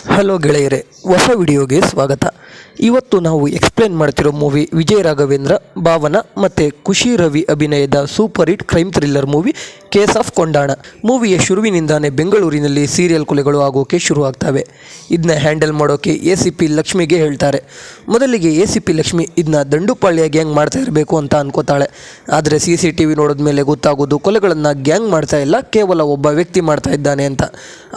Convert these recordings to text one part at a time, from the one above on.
Hello ಗೆಳೆಯರೆ, ಹೊಸ ವಿಡಿಯೋಗೆ ಸ್ವಾಗತ. ಇವತ್ತು ನಾವು ಎಕ್ಸ್ಪ್ಲೇನ್ ಮಾಡ್ತಿರೋ ಮೂವಿ ವಿಜಯ ರಾಘವೇಂದ್ರ, ಭಾವನ ಮತ್ತು ಖುಷಿ ರವಿ ಅಭಿನಯದ super hit crime thriller movie case of Kondana ಮೂವಿಯ ಶುರುವಿನಿಂದಾನೇ ಬೆಂಗಳೂರಿನಲ್ಲಿ ಸೀರಿಯಲ್ ಕೊಲೆಗಳು ಆಗೋಕೆ ಶುರುವಾಗ್ತವೆ. ಇದನ್ನ ಹ್ಯಾಂಡಲ್ ಮಾಡೋಕೆ ಎ ಸಿ ಪಿ ಲಕ್ಷ್ಮಿಗೆ ಹೇಳ್ತಾರೆ. ಮೊದಲಿಗೆ ಎ ಸಿ ಪಿ ಲಕ್ಷ್ಮಿ ಇದನ್ನ ದಂಡುಪಾಳ್ಯ ಗ್ಯಾಂಗ್ ಮಾಡ್ತಾ ಇರಬೇಕು ಅಂತ ಅನ್ಕೋತಾಳೆ. ಆದರೆ ಸಿ ಸಿ ಟಿ ವಿ ನೋಡಿದ ಮೇಲೆ ಗೊತ್ತಾಗೋದು ಕೊಲೆಗಳನ್ನು ಗ್ಯಾಂಗ್ ಮಾಡ್ತಾ ಇಲ್ಲ, ಕೇವಲ ಒಬ್ಬ ವ್ಯಕ್ತಿ ಮಾಡ್ತಾ ಇದ್ದಾನೆ ಅಂತ.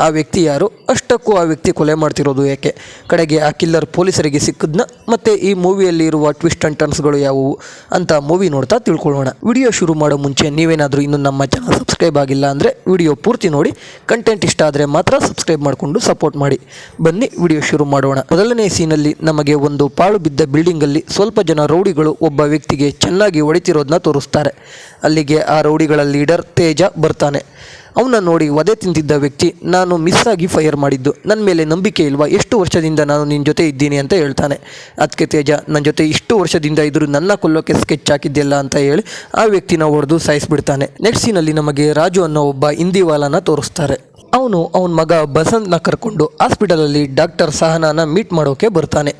ಆ ವ್ಯಕ್ತಿ ಯಾರು? ಅಷ್ಟಕ್ಕೂ ಆ ವ್ಯಕ್ತಿ ಕೊಲೆ ಮಾಡ್ತಿರೋದು ಯಾಕೆ ಕಡೆಗೆ ಆ ಕಿಲ್ಲರ್ ಪೊಲೀಸರಿಗೆ ಸಿಕ್ಕದ್ನ ಮತ್ತೆ ಈ ಮೂವಿಯಲ್ಲಿ ಇರುವ ಟ್ವಿಸ್ಟ್ ಅಂಡ್ ಟರ್ನ್ಸ್ಗಳು ಯಾವುವು ಅಂತ ಮೂವಿ ನೋಡ್ತಾ ತಿಳ್ಕೊಳ್ಳೋಣ. ವಿಡಿಯೋ ಶುರು ಮಾಡೋ ಮುಂಚೆ ನೀವೇನಾದರೂ ಇನ್ನು ನಮ್ಮ ಚಾನಲ್ ಸಬ್ಸ್ಕ್ರೈಬ್ ಆಗಿಲ್ಲ ಅಂದರೆ ವಿಡಿಯೋ ಪೂರ್ತಿ ನೋಡಿ. ಕಂಟೆಂಟ್ ಇಷ್ಟ ಆದರೆ ಮಾತ್ರ ಸಬ್ಸ್ಕ್ರೈಬ್ ಮಾಡಿಕೊಂಡು ಸಪೋರ್ಟ್ ಮಾಡಿ. ಬನ್ನಿ, ವಿಡಿಯೋ ಶುರು ಮಾಡೋಣ. ಮೊದಲನೇ ಸೀನಲ್ಲಿ ನಮಗೆ ಒಂದು ಪಾಳು ಬಿದ್ದ ಬಿಲ್ಡಿಂಗಲ್ಲಿ ಸ್ವಲ್ಪ ಜನ ರೌಡಿಗಳು ಒಬ್ಬ ವ್ಯಕ್ತಿಗೆ ಚೆನ್ನಾಗಿ ಹೊಡಿತಿರೋದನ್ನ ತೋರಿಸ್ತಾರೆ. ಅಲ್ಲಿಗೆ ಆ ರೌಡಿಗಳ ಲೀಡರ್ ತೇಜ ಬರ್ತಾನೆ. ಅವನ್ನ ನೋಡಿ ವದೆ ತಿಂತಿದ್ದ ವ್ಯಕ್ತಿ, ನಾನು ಮಿಸ್ ಆಗಿ ಫೈರ್ ಮಾಡಿದ್ದು. ನನ್ನ ಮೇಲೆ ನಂಬಿಕೆ ಇಲ್ವಾ? ಎಷ್ಟು ವರ್ಷದಿಂದ ನಾನು ನಿನ್ನ ಜೊತೆ ಇದ್ದೀನಿ ಅಂತ ಹೇಳ್ತಾನೆ. ಅದಕ್ಕೆ ತೇಜ ನನ್ನ ಜೊತೆ ಇಷ್ಟು ವರ್ಷದಿಂದ ಇದ್ರು ನನ್ನ ಕೊಲ್ಲೋಕೆ ಸ್ಕೆಚ್ ಹಾಕಿದ್ದಿಲ್ಲ ಅಂತ ಹೇಳಿ ಆ ವ್ಯಕ್ತಿನ ಹೊಡೆದು ಸಾಯಿಸ್ಬಿಡ್ತಾನೆ. ನೆಕ್ಸ್ಟ್ ಸೀನಲ್ಲಿ ನಮಗೆ ರಾಜು ಅನ್ನೋ ಒಬ್ಬ ಹಿಂದಿವಾಲನ ತೋರಿಸ್ತಾರೆ. ಅವನು ಅವನ ಮಗ ಬಸಂತ್ನ ಕರ್ಕೊಂಡು ಹಾಸ್ಪಿಟಲಲ್ಲಿ ಡಾಕ್ಟರ್ ಸಹನಾನ ಮೀಟ್ ಮಾಡೋಕೆ ಬರ್ತಾನೆ.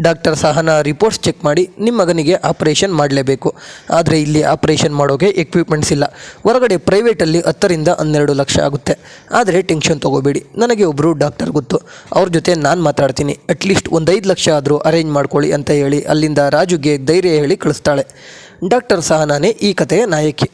ಡಾಕ್ಟರ್ ಸಹನ ರಿಪೋರ್ಟ್ಸ್ ಚೆಕ್ ಮಾಡಿ ನಿಮ್ಮ ಮಗನಿಗೆ ಆಪರೇಷನ್ ಮಾಡಲೇಬೇಕು. ಆದರೆ ಇಲ್ಲಿ ಆಪರೇಷನ್ ಮಾಡೋಕೆ ಎಕ್ವಿಪ್ಮೆಂಟ್ಸ್ ಇಲ್ಲ. ಹೊರಗಡೆ ಪ್ರೈವೇಟಲ್ಲಿ ಹತ್ತರಿಂದ ಹನ್ನೆರಡು ಲಕ್ಷ ಆಗುತ್ತೆ. ಆದರೆ ಟೆನ್ಷನ್ ತೊಗೋಬೇಡಿ. ನನಗೆ ಒಬ್ಬರು ಡಾಕ್ಟರ್ ಗೊತ್ತು. ಅವ್ರ ಜೊತೆ ನಾನು ಮಾತಾಡ್ತೀನಿ. ಅಟ್ಲೀಸ್ಟ್ ಒಂದು ಐದು ಲಕ್ಷ ಆದರೂ ಅರೇಂಜ್ ಮಾಡ್ಕೊಳ್ಳಿ ಅಂತ ಹೇಳಿ ಅಲ್ಲಿಂದ ರಾಜುಗೆ ಧೈರ್ಯ ಹೇಳಿ ಕಳಿಸ್ತಾಳೆ. ಡಾಕ್ಟರ್ ಸಹನಾನೇ ಈ ಕಥೆಯ ನಾಯಕಿ.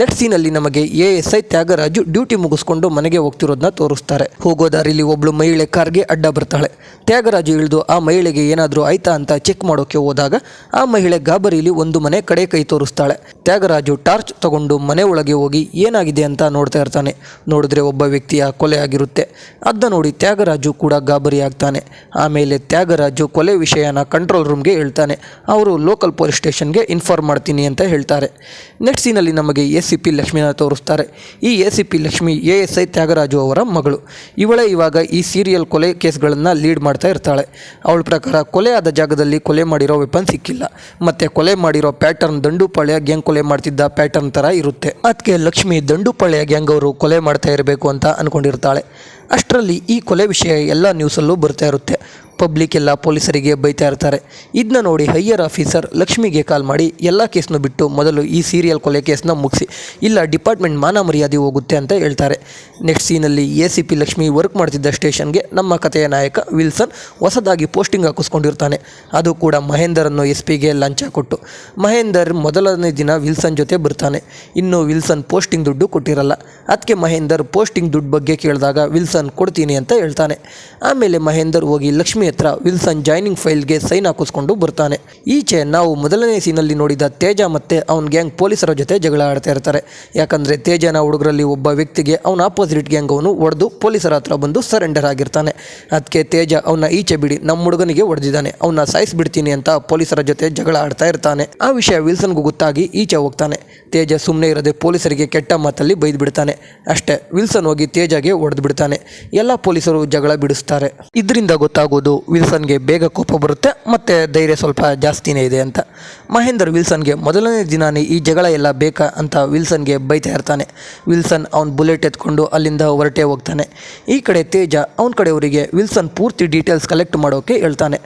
ನೆಕ್ಸ್ಟ್ ಸೀನಲ್ಲಿ ನಮಗೆ A S I Thyagaraju duty ಮುಗಿಸ್ಕೊಂಡು ಮನೆಗೆ ಹೋಗ್ತಿರೋದನ್ನ ತೋರಿಸ್ತಾರೆ. ಹೋಗೋ ದಾರಿಲಿ ಒಬ್ಳು ಮಹಿಳೆ ಕಾರ್ಗೆ ಅಡ್ಡ ಬರ್ತಾಳೆ. ತ್ಯಾಗರಾಜು ಇಳಿದು ಆ ಮಹಿಳೆಗೆ ಏನಾದರೂ ಆಯ್ತಾ ಅಂತ ಚೆಕ್ ಮಾಡೋಕೆ ಹೋದಾಗ ಆ ಮಹಿಳೆ ಗಾಬರಿಲಿ ಒಂದು ಮನೆ ಕಡೆ ಕೈ ತೋರಿಸ್ತಾಳೆ. ತ್ಯಾಗರಾಜು ಟಾರ್ಚ್ ತಗೊಂಡು ಮನೆ ಒಳಗೆ ಹೋಗಿ ಏನಾಗಿದೆ ಅಂತ ನೋಡ್ತಾ ಇರ್ತಾನೆ. ನೋಡಿದ್ರೆ ಒಬ್ಬ ವ್ಯಕ್ತಿಯ ಕೊಲೆ ಆಗಿರುತ್ತೆ. ಅದನ್ನ ನೋಡಿ ತ್ಯಾಗರಾಜು ಕೂಡ ಗಾಬರಿ ಆಗ್ತಾನೆ. ಆಮೇಲೆ ತ್ಯಾಗರಾಜು ಕೊಲೆ ವಿಷಯನ ಕಂಟ್ರೋಲ್ ರೂಮ್ಗೆ ಹೇಳ್ತಾನೆ. ಅವರು ಲೋಕಲ್ ಪೊಲೀಸ್ ಸ್ಟೇಷನ್ಗೆ ಇನ್ಫಾರ್ಮ್ ಮಾಡ್ತೀನಿ ಅಂತ ಹೇಳ್ತಾರೆ. ನೆಕ್ಸ್ಟ್ ಸೀನಲ್ಲಿ ನಮಗೆ ಸಿ ಪಿ ಲಕ್ಷ್ಮಿನ ತೋರಿಸ್ತಾರೆ. ಈ A C P Lakshmi A S I Thyagaraju ಅವರ ಮಗಳು. ಇವಳೇ ಇವಾಗ ಈ ಸೀರಿಯಲ್ ಕೊಲೆ ಕೇಸ್ಗಳನ್ನು ಲೀಡ್ ಮಾಡ್ತಾ ಇರ್ತಾಳೆ. ಅವಳ ಪ್ರಕಾರ ಕೊಲೆ ಆದ ಜಾಗದಲ್ಲಿ ಕೊಲೆ ಮಾಡಿರೋ ವೆಪನ್ ಸಿಕ್ಕಿಲ್ಲ. ಮತ್ತು ಕೊಲೆ ಮಾಡಿರೋ ಪ್ಯಾಟರ್ನ್ ದಂಡುಪಾಳ್ಯ ಗ್ಯಾಂಗ್ ಕೊಲೆ ಮಾಡ್ತಿದ್ದ ಪ್ಯಾಟರ್ನ್ ಥರ ಇರುತ್ತೆ. ಅದಕ್ಕೆ ಲಕ್ಷ್ಮಿ ದಂಡುಪಾಳ್ಯ ಗ್ಯಾಂಗ್ ಅವರು ಕೊಲೆ ಮಾಡ್ತಾ ಇರಬೇಕು ಅಂತ ಅಂದ್ಕೊಂಡಿರ್ತಾಳೆ ಅಷ್ಟರಲ್ಲಿ ಈ ಕೊಲೆ ವಿಷಯ ಎಲ್ಲ ನ್ಯೂಸಲ್ಲೂ ಬರ್ತಾ ಇರುತ್ತೆ. ಪಬ್ಲಿಕ್ ಎಲ್ಲ ಪೊಲೀಸರಿಗೆ ಬೈತಾ ಇರ್ತಾರೆ. ಇದನ್ನ ನೋಡಿ ಹೈಯರ್ ಆಫೀಸರ್ ಲಕ್ಷ್ಮಿಗೆ ಕಾಲ್ ಮಾಡಿ ಎಲ್ಲ ಕೇಸ್ನು ಬಿಟ್ಟು ಮೊದಲು ಈ ಸೀರಿಯಲ್ ಕೊಲೆ ಕೇಸ್ನ ಮುಗಿಸಿ. ಇಲ್ಲ, ಡಿಪಾರ್ಟ್ಮೆಂಟ್ ಮಾನ ಮರ್ಯಾದೆ ಹೋಗುತ್ತೆ ಅಂತ ಹೇಳ್ತಾರೆ. Next ಸೀನಲ್ಲಿ A C P Lakshmi work ಮಾಡ್ತಿದ್ದ ಸ್ಟೇಷನ್ಗೆ ನಮ್ಮ ಕಥೆಯ ನಾಯಕ ವಿಲ್ಸನ್ ಹೊಸದಾಗಿ ಪೋಸ್ಟಿಂಗ್ ಹಾಕಿಸ್ಕೊಂಡಿರ್ತಾನೆ. ಅದು ಕೂಡ ಮಹೇಂದರ್ ಅನ್ನೋ ಎಸ್ ಪಿಗೆ ಲಂಚ ಕೊಟ್ಟು. ಮಹೇಂದರ್ ಮೊದಲನೇ ದಿನ ವಿಲ್ಸನ್ ಜೊತೆ ಬರ್ತಾನೆ. ಇನ್ನು ವಿಲ್ಸನ್ ಪೋಸ್ಟಿಂಗ್ ದುಡ್ಡು ಕೊಟ್ಟಿರಲ್ಲ. ಅದಕ್ಕೆ ಮಹೇಂದರ್ ಪೋಸ್ಟಿಂಗ್ ದುಡ್ಡು ಬಗ್ಗೆ ಕೇಳಿದಾಗ ವಿಲ್ಸನ್ ಕೊಡ್ತೀನಿ ಅಂತ ಹೇಳ್ತಾನೆ. ಆಮೇಲೆ ಮಹೇಂದರ್ ಹೋಗಿ ಲಕ್ಷ್ಮಿ ಹತ್ರ ವಿಲ್ಸನ್ ಜಾಯ್ನಿಂಗ್ ಫೈಲ್ಗೆ ಸೈನ್ ಹಾಕಿಸ್ಕೊಂಡು ಬರ್ತಾನೆ. ಈಚೆ ನಾವು ಮೊದಲನೇ ಸೀನಲ್ಲಿ ನೋಡಿದ ತೇಜ ಮತ್ತೆ ಅವನ ಗ್ಯಾಂಗ್ ಪೊಲೀಸರ ಜೊತೆ ಜಗಳ ಆಡ್ತಾ ಇರ್ತಾರೆ. ಯಾಕಂದ್ರೆ ತೇಜನ ಹುಡುಗರಲ್ಲಿ ಒಬ್ಬ ವ್ಯಕ್ತಿಗೆ ಅವನ ಆಪೋಸಿಟ್ ಗ್ಯಾಂಗ್ ಅವನು ಹೊಡೆದು ಪೊಲೀಸರ ಹತ್ರ ಬಂದು ಸರೆಂಡರ್ ಆಗಿರ್ತಾನೆ. ಅದಕ್ಕೆ ತೇಜ ಅವನ ಈಚೆ ಬಿಡಿ ನಮ್ಮ ಹುಡುಗನಿಗೆ ಹೊಡೆದಿದ್ದಾನೆ. ಅವನ್ನ ಸಾಯಿಸ್ಬಿಡ್ತೀನಿ ಅಂತ ಪೊಲೀಸರ ಜೊತೆ ಜಗಳ ಆಡ್ತಾ ಇರ್ತಾನೆ. ಆ ವಿಷಯ ವಿಲ್ಸನ್ಗೂ ಗೊತ್ತಾಗಿ ಈಚೆ ಹೋಗ್ತಾನೆ. ತೇಜ ಸುಮ್ಮನೆ ಇರದೆ ಪೊಲೀಸರಿಗೆ ಕೆಟ್ಟ ಮಾತಲ್ಲಿ ಬೈದು ಬಿಡ್ತಾನೆ ಅಷ್ಟೇ, ವಿಲ್ಸನ್ ಹೋಗಿ ತೇಜಾಗೆ ಹೊಡೆದು ಬಿಡ್ತಾನೆ ಎಲ್ಲ ಪೊಲೀಸರು ಜಗಳ ಬಿಡಿಸ್ತಾರೆ. ಇದರಿಂದ ಗೊತ್ತಾಗೋದು ವಿಲ್ಸನ್ಗೆ ಬೇಗ ಕೋಪ ಬರುತ್ತೆ ಮತ್ತು ಧೈರ್ಯ ಸ್ವಲ್ಪ ಜಾಸ್ತಿನೇ ಇದೆ ಅಂತ. ಮಹೇಂದರ್ ವಿಲ್ಸನ್ಗೆ ಮೊದಲನೇ ದಿನಾನೇ ಈ ಜಗಳ ಎಲ್ಲ ಬೇಕಾ ಅಂತ ವಿಲ್ಸನ್ಗೆ ಬೈತಾ ಇರ್ತಾನೆ. ವಿಲ್ಸನ್ ಅವನ ಬುಲೆಟ್ ಎತ್ಕೊಂಡು ಅಲ್ಲಿಂದ ಹೊರಟೇ ಹೋಗ್ತಾನೆ. ಈ ಕಡೆ ತೇಜ ಅವನ ಕಡೆಯವರಿಗೆ ವಿಲ್ಸನ್ ಪೂರ್ತಿ ಡೀಟೇಲ್ಸ್ ಕಲೆಕ್ಟ್ ಮಾಡೋಕೆ ಹೇಳ್ತಾನೆ.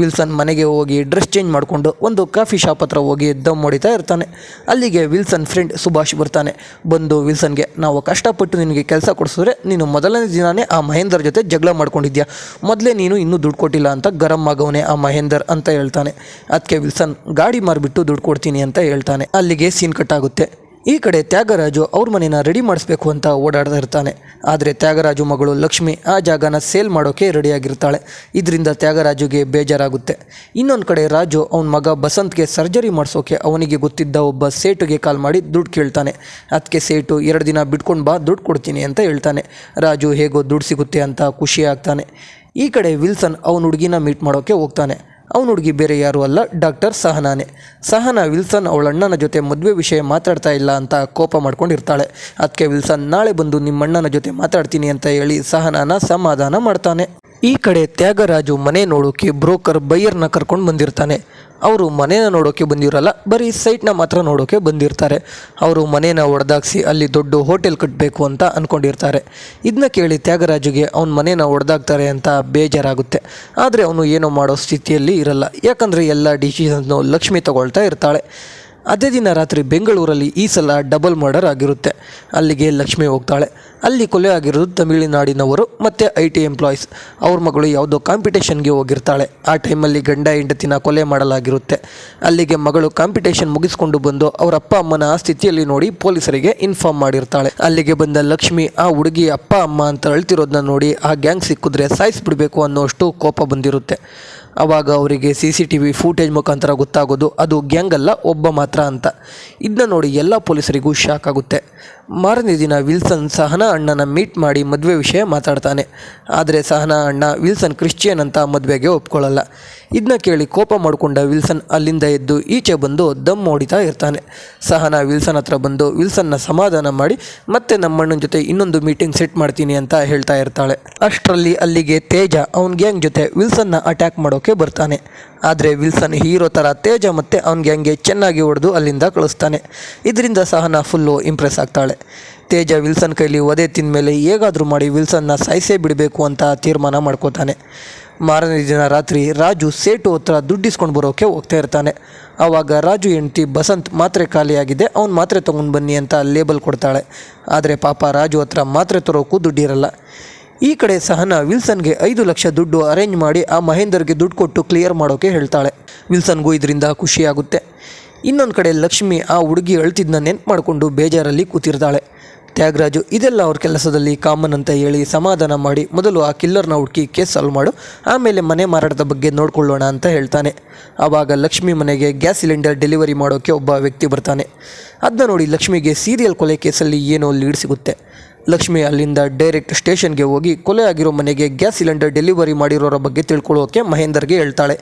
ವಿಲ್ಸನ್ ಮನೆಗೆ ಹೋಗಿ ಡ್ರೆಸ್ ಚೇಂಜ್ ಮಾಡಿಕೊಂಡು ಒಂದು ಕಾಫಿ ಶಾಪ್ ಹತ್ರ ಹೋಗಿ ದಮ್ ಹೊಡಿತಾ ಇರ್ತಾನೆ. ಅಲ್ಲಿಗೆ ವಿಲ್ಸನ್ ಫ್ರೆಂಡ್ ಸುಭಾಷ್ ಬರ್ತಾನೆ. ಬಂದು ವಿಲ್ಸನ್ಗೆ, ನಾವು ಕಷ್ಟಪಟ್ಟು ನಿನಗೆ ಕೆಲಸ ಕೊಡಿಸಿದ್ರೆ ನೀನು ಮೊದಲನೇ ದಿನಾನೇ ಆ ಮಹೇಂದರ್ ಜೊತೆ ಜಗಳ ಮಾಡ್ಕೊಂಡಿದ್ಯಾ? ಮೊದಲೇ ನೀನು ಇನ್ನೂ ದುಡ್ಡು ಕೊಟ್ಟಿಲ್ಲ ಅಂತ ಗರಂ ಆಗವನೇ ಆ ಮಹೇಂದರ್ ಅಂತ ಹೇಳ್ತಾನೆ. ಅದಕ್ಕೆ ವಿಲ್ಸನ್, ಗಾಡಿ ಮಾರಿಬಿಟ್ಟು ದುಡ್ಡು ಕೊಡ್ತೀನಿ ಅಂತ ಹೇಳ್ತಾನೆ. ಅಲ್ಲಿಗೆ ಸೀನ್ ಕಟ್ ಆಗುತ್ತೆ. ಈ ಕಡೆ ತ್ಯಾಗರಾಜು ಅವ್ರ ಮನೇನ ರೆಡಿ ಮಾಡಿಸ್ಬೇಕು ಅಂತ ಓಡಾಡ್ತಾ ಇರ್ತಾನೆ. ಆದರೆ ತ್ಯಾಗರಾಜು ಮಗಳು ಲಕ್ಷ್ಮಿ ಆ ಜಾಗನ ಸೇಲ್ ಮಾಡೋಕೆ ರೆಡಿಯಾಗಿರ್ತಾಳೆ ಇದರಿಂದ ತ್ಯಾಗರಾಜುಗೆ ಬೇಜಾರಾಗುತ್ತೆ. ಇನ್ನೊಂದು ಕಡೆ ರಾಜು ಅವನ ಮಗ ಬಸಂತ್ಗೆ ಸರ್ಜರಿ ಮಾಡಿಸೋಕೆ ಅವನಿಗೆ ಗೊತ್ತಿದ್ದ ಒಬ್ಬ ಸೇಟುಗೆ ಕಾಲ್ ಮಾಡಿ ದುಡ್ಡು ಕೇಳ್ತಾನೆ. ಅದಕ್ಕೆ ಸೇಟು ಎರಡು ದಿನ ಬಿಟ್ಕೊಂಡು ಬಾ, ದುಡ್ಡು ಕೊಡ್ತೀನಿ ಅಂತ ಹೇಳ್ತಾನೆ. ರಾಜು ಹೇಗೋ ದುಡ್ಡು ಸಿಗುತ್ತೆ ಅಂತ ಖುಷಿ ಆಗ್ತಾನೆ. ಈ ಕಡೆ ವಿಲ್ಸನ್ ಅವನ ಹುಡುಗಿನ ಮೀಟ್ ಮಾಡೋಕ್ಕೆ ಹೋಗ್ತಾನೆ. ಅವನ ಹುಡುಗಿ ಬೇರೆ ಯಾರೂ ಅಲ್ಲ, ಡಾಕ್ಟರ್ ಸಹನಾನೆ. ಸಹನಾ ವಿಲ್ಸನ್ ಅವಳ ಅಣ್ಣನ ಜೊತೆ ಮದುವೆ ವಿಷಯ ಮಾತಾಡ್ತಾ ಇಲ್ಲ ಅಂತ ಕೋಪ ಮಾಡ್ಕೊಂಡಿರ್ತಾಳೆ. ಅದಕ್ಕೆ ವಿಲ್ಸನ್, ನಾಳೆ ಬಂದು ನಿಮ್ಮ ಅಣ್ಣನ ಜೊತೆ ಮಾತಾಡ್ತೀನಿ ಅಂತ ಹೇಳಿ ಸಹನಾನ ಸಮಾಧಾನ ಮಾಡ್ತಾನೆ. ಈ ಕಡೆ ತ್ಯಾಗರಾಜು ಮನೆ ನೋಡೋಕೆ ಬ್ರೋಕರ್ ಬೈಯರ್ನ ಕರ್ಕೊಂಡು ಬಂದಿರ್ತಾನೆ. ಅವರು ಮನೇನ ನೋಡೋಕ್ಕೆ ಬಂದಿರಲ್ಲ, ಬರೀ ಸೈಟ್ನ ಮಾತ್ರ ನೋಡೋಕ್ಕೆ ಬಂದಿರ್ತಾರೆ. ಅವರು ಮನೇನ ಒಡೆದಾಕ್ಸಿ ಅಲ್ಲಿ ದೊಡ್ಡ ಹೋಟೆಲ್ ಕಟ್ಟಬೇಕು ಅಂತ ಅಂದ್ಕೊಂಡಿರ್ತಾರೆ ಇದನ್ನ ಕೇಳಿ ತ್ಯಾಗರಾಜುಗೆ ಅವ್ನ ಮನೇನ ಒಡೆದಾಕ್ತಾರೆ ಅಂತ ಬೇಜಾರಾಗುತ್ತೆ. ಆದರೆ ಅವನು ಏನೋ ಮಾಡೋ ಸ್ಥಿತಿಯಲ್ಲಿ ಇರಲ್ಲ. ಯಾಕಂದರೆ ಎಲ್ಲ ಡಿಸಿಷನ್ಸ್ನು ಲಕ್ಷ್ಮಿ ತಗೊಳ್ತಾ ಇರ್ತಾಳೆ. ಅದೇ ದಿನ ರಾತ್ರಿ ಬೆಂಗಳೂರಲ್ಲಿ ಈ ಸಲ ಡಬಲ್ ಮರ್ಡರ್ ಆಗಿರುತ್ತೆ. ಅಲ್ಲಿಗೆ ಲಕ್ಷ್ಮಿ ಹೋಗ್ತಾಳೆ. ಅಲ್ಲಿ ಕೊಲೆ ಆಗಿರೋದು ತಮಿಳುನಾಡಿನವರು ಮತ್ತು ಐ ಟಿ ಎಂಪ್ಲಾಯೀಸ್ ಅವ್ರ ಮಗಳು ಯಾವುದೋ ಕಾಂಪಿಟೇಷನ್ಗೆ ಹೋಗಿರ್ತಾಳೆ. ಆ ಟೈಮಲ್ಲಿ ಗಂಡ ಹೆಂಡತಿನ ಕೊಲೆ ಮಾಡಲಾಗಿರುತ್ತೆ. ಅಲ್ಲಿಗೆ ಮಗಳು ಕಾಂಪಿಟೇಷನ್ ಮುಗಿಸ್ಕೊಂಡು ಬಂದು ಅವರ ಅಪ್ಪ ಅಮ್ಮನ ಆ ಸ್ಥಿತಿಯಲ್ಲಿ ನೋಡಿ ಪೊಲೀಸರಿಗೆ ಇನ್ಫಾರ್ಮ್ ಮಾಡಿರ್ತಾಳೆ. ಅಲ್ಲಿಗೆ ಬಂದ ಲಕ್ಷ್ಮಿ, ಆ ಹುಡುಗಿ ಅಪ್ಪ ಅಮ್ಮ ಅಂತ ಅಳ್ತಿರೋದನ್ನ ನೋಡಿ ಆ ಗ್ಯಾಂಗ್ ಸಿಕ್ಕಿದ್ರೆ ಸಾಯಿಸ್ಬಿಡ್ಬೇಕು ಅನ್ನೋಷ್ಟು ಕೋಪ ಬಂದಿರುತ್ತೆ. ಆವಾಗ ಅವರಿಗೆ C C T V footage ಮುಖಾಂತರ ಗೊತ್ತಾಗೋದು, ಅದು ಗ್ಯಾಂಗಲ್ಲ ಒಬ್ಬ ಮಾತ್ರ ಅಂತ. ಇದನ್ನ ನೋಡಿ ಎಲ್ಲ ಪೊಲೀಸರಿಗೂ ಶಾಕ್ ಆಗುತ್ತೆ. ಮಾರನೇ ದಿನ ವಿಲ್ಸನ್ ಸಹನಾ ಅಣ್ಣನ ಮೀಟ್ ಮಾಡಿ ಮದುವೆ ವಿಷಯ ಮಾತಾಡ್ತಾನೆ. ಆದರೆ ಸಹನಾ ಅಣ್ಣ ವಿಲ್ಸನ್ ಕ್ರಿಶ್ಚಿಯನ್ ಅಂತ ಮದುವೆಗೆ ಒಪ್ಕೊಳ್ಳಲ್ಲ. ಇದನ್ನ ಕೇಳಿ ಕೋಪ ಮಾಡಿಕೊಂಡ ವಿಲ್ಸನ್ ಅಲ್ಲಿಂದ ಎದ್ದು ಈಚೆ ಬಂದು ದಮ್ ಹೊಡಿತಾ ಇರ್ತಾನೆ. ಸಹನಾ ವಿಲ್ಸನ್ ಹತ್ರ ಬಂದು ವಿಲ್ಸನ್ನ ಸಮಾಧಾನ ಮಾಡಿ, ಮತ್ತೆ ನಮ್ಮಣ್ಣನ ಜೊತೆ ಇನ್ನೊಂದು ಮೀಟಿಂಗ್ ಸೆಟ್ ಮಾಡ್ತೀನಿ ಅಂತ ಹೇಳ್ತಾ ಇರ್ತಾಳೆ. ಅಷ್ಟರಲ್ಲಿ ಅಲ್ಲಿಗೆ ತೇಜ ಅವನ ಗ್ಯಾಂಗ್ ಜೊತೆ ವಿಲ್ಸನ್ನ ಅಟ್ಯಾಕ್ ಮಾಡೋಕೆ ಬರ್ತಾನೆ. ಆದರೆ ವಿಲ್ಸನ್ ಹೀರೋ ಥರ ತೇಜ ಮತ್ತು ಅವನ ಗ್ಯಾಂಗ್ಗೆ ಚೆನ್ನಾಗಿ ಹೊಡೆದು ಅಲ್ಲಿಂದ ಕಳಿಸ್ತಾನೆ. ಇದರಿಂದ ಸಹನಾ ಫುಲ್ಲು ಇಂಪ್ರೆಸ್ ಆಗ್ತಾಳೆ. ತೇಜ ವಿಲ್ಸನ್ ಕೈಲಿ ಒದೆ ತಿಂದಮೇಲೆ ಹೇಗಾದರೂ ಮಾಡಿ ವಿಲ್ಸನ್ನ ಸಾಯಿಸೇ ಬಿಡಬೇಕು ಅಂತ ತೀರ್ಮಾನ ಮಾಡ್ಕೋತಾನೆ. ಮಾರನೇ ದಿನ ರಾತ್ರಿ ರಾಜು ಸೇಟು ಹತ್ರ ದುಡ್ಡಿಸ್ಕೊಂಡು ಬರೋಕ್ಕೆ ಹೋಗ್ತಾ ಇರ್ತಾನೆ. ಆವಾಗ ರಾಜು ಹೆಂಡ್ತಿ ಬಸಂತ್ ಮಾತ್ರೆ ಖಾಲಿಯಾಗಿದೆ, ಅವ್ನು ಮಾತ್ರೆ ತೊಗೊಂಡು ಬನ್ನಿ ಅಂತ ಲೇಬಲ್ ಕೊಡ್ತಾಳೆ. ಆದರೆ ಪಾಪ ರಾಜು ಹತ್ರ ಮಾತ್ರೆ ತರೋಕ್ಕೂ ದುಡ್ಡಿರಲ್ಲ. ಈ ಕಡೆ ಸಹನ ವಿಲ್ಸನ್ಗೆ ಐದು ಲಕ್ಷ ದುಡ್ಡು ಅರೇಂಜ್ ಮಾಡಿ ಆ ಮಹೇಂದರ್ಗೆ ದುಡ್ಡು ಕೊಟ್ಟು ಕ್ಲಿಯರ್ ಮಾಡೋಕೆ ಹೇಳ್ತಾಳೆ. ವಿಲ್ಸನ್ಗೂ ಇದರಿಂದ ಖುಷಿಯಾಗುತ್ತೆ. ಇನ್ನೊಂದು ಕಡೆ ಲಕ್ಷ್ಮಿ ಆ ಹುಡುಗಿ ಅಳ್ತಿದ್ನ ನೆನ್ಪು ಮಾಡಿಕೊಂಡು ಬೇಜಾರಲ್ಲಿ ಕೂತಿರ್ತಾಳೆ ತ್ಯಾಗರಾಜು, ಇದೆಲ್ಲ ಅವ್ರ ಕೆಲಸದಲ್ಲಿ ಕಾಮನ್ ಅಂತ ಹೇಳಿ ಸಮಾಧಾನ ಮಾಡಿ ಮೊದಲು ಆ ಕಿಲ್ಲರ್ನ ಹುಡುಕಿ ಕೇಸ್ ಸಾಲ್ವ್ ಮಾಡು, ಆಮೇಲೆ ಮನೆ ಮಾರಾಟದ ಬಗ್ಗೆ ನೋಡ್ಕೊಳ್ಳೋಣ ಅಂತ ಹೇಳ್ತಾನೆ. ಆವಾಗ ಲಕ್ಷ್ಮಿ ಮನೆಗೆ ಗ್ಯಾಸ್ ಸಿಲಿಂಡರ್ ಡೆಲಿವರಿ ಮಾಡೋಕ್ಕೆ ಒಬ್ಬ ವ್ಯಕ್ತಿ ಬರ್ತಾನೆ. ಅದನ್ನ ನೋಡಿ ಲಕ್ಷ್ಮಿಗೆ ಸೀರಿಯಲ್ ಕೊಲೆ ಕೇಸಲ್ಲಿ ಏನೋ ಲೀಡ್ ಸಿಗುತ್ತೆ. ಲಕ್ಷ್ಮಿ ಅಲ್ಲಿಂದ ಡೈರೆಕ್ಟ್ ಸ್ಟೇಷನ್ಗೆ ಹೋಗಿ ಕೊಲೆ ಆಗಿರೋ ಮನೆಗೆ ಗ್ಯಾಸ್ ಸಿಲಿಂಡರ್ ಡೆಲಿವರಿ ಮಾಡಿರೋರ ಬಗ್ಗೆ ತಿಳ್ಕೊಳ್ಳೋಕೆ ಮಹೇಂದರ್ಗೆ ಹೇಳ್ತಾಳೆ.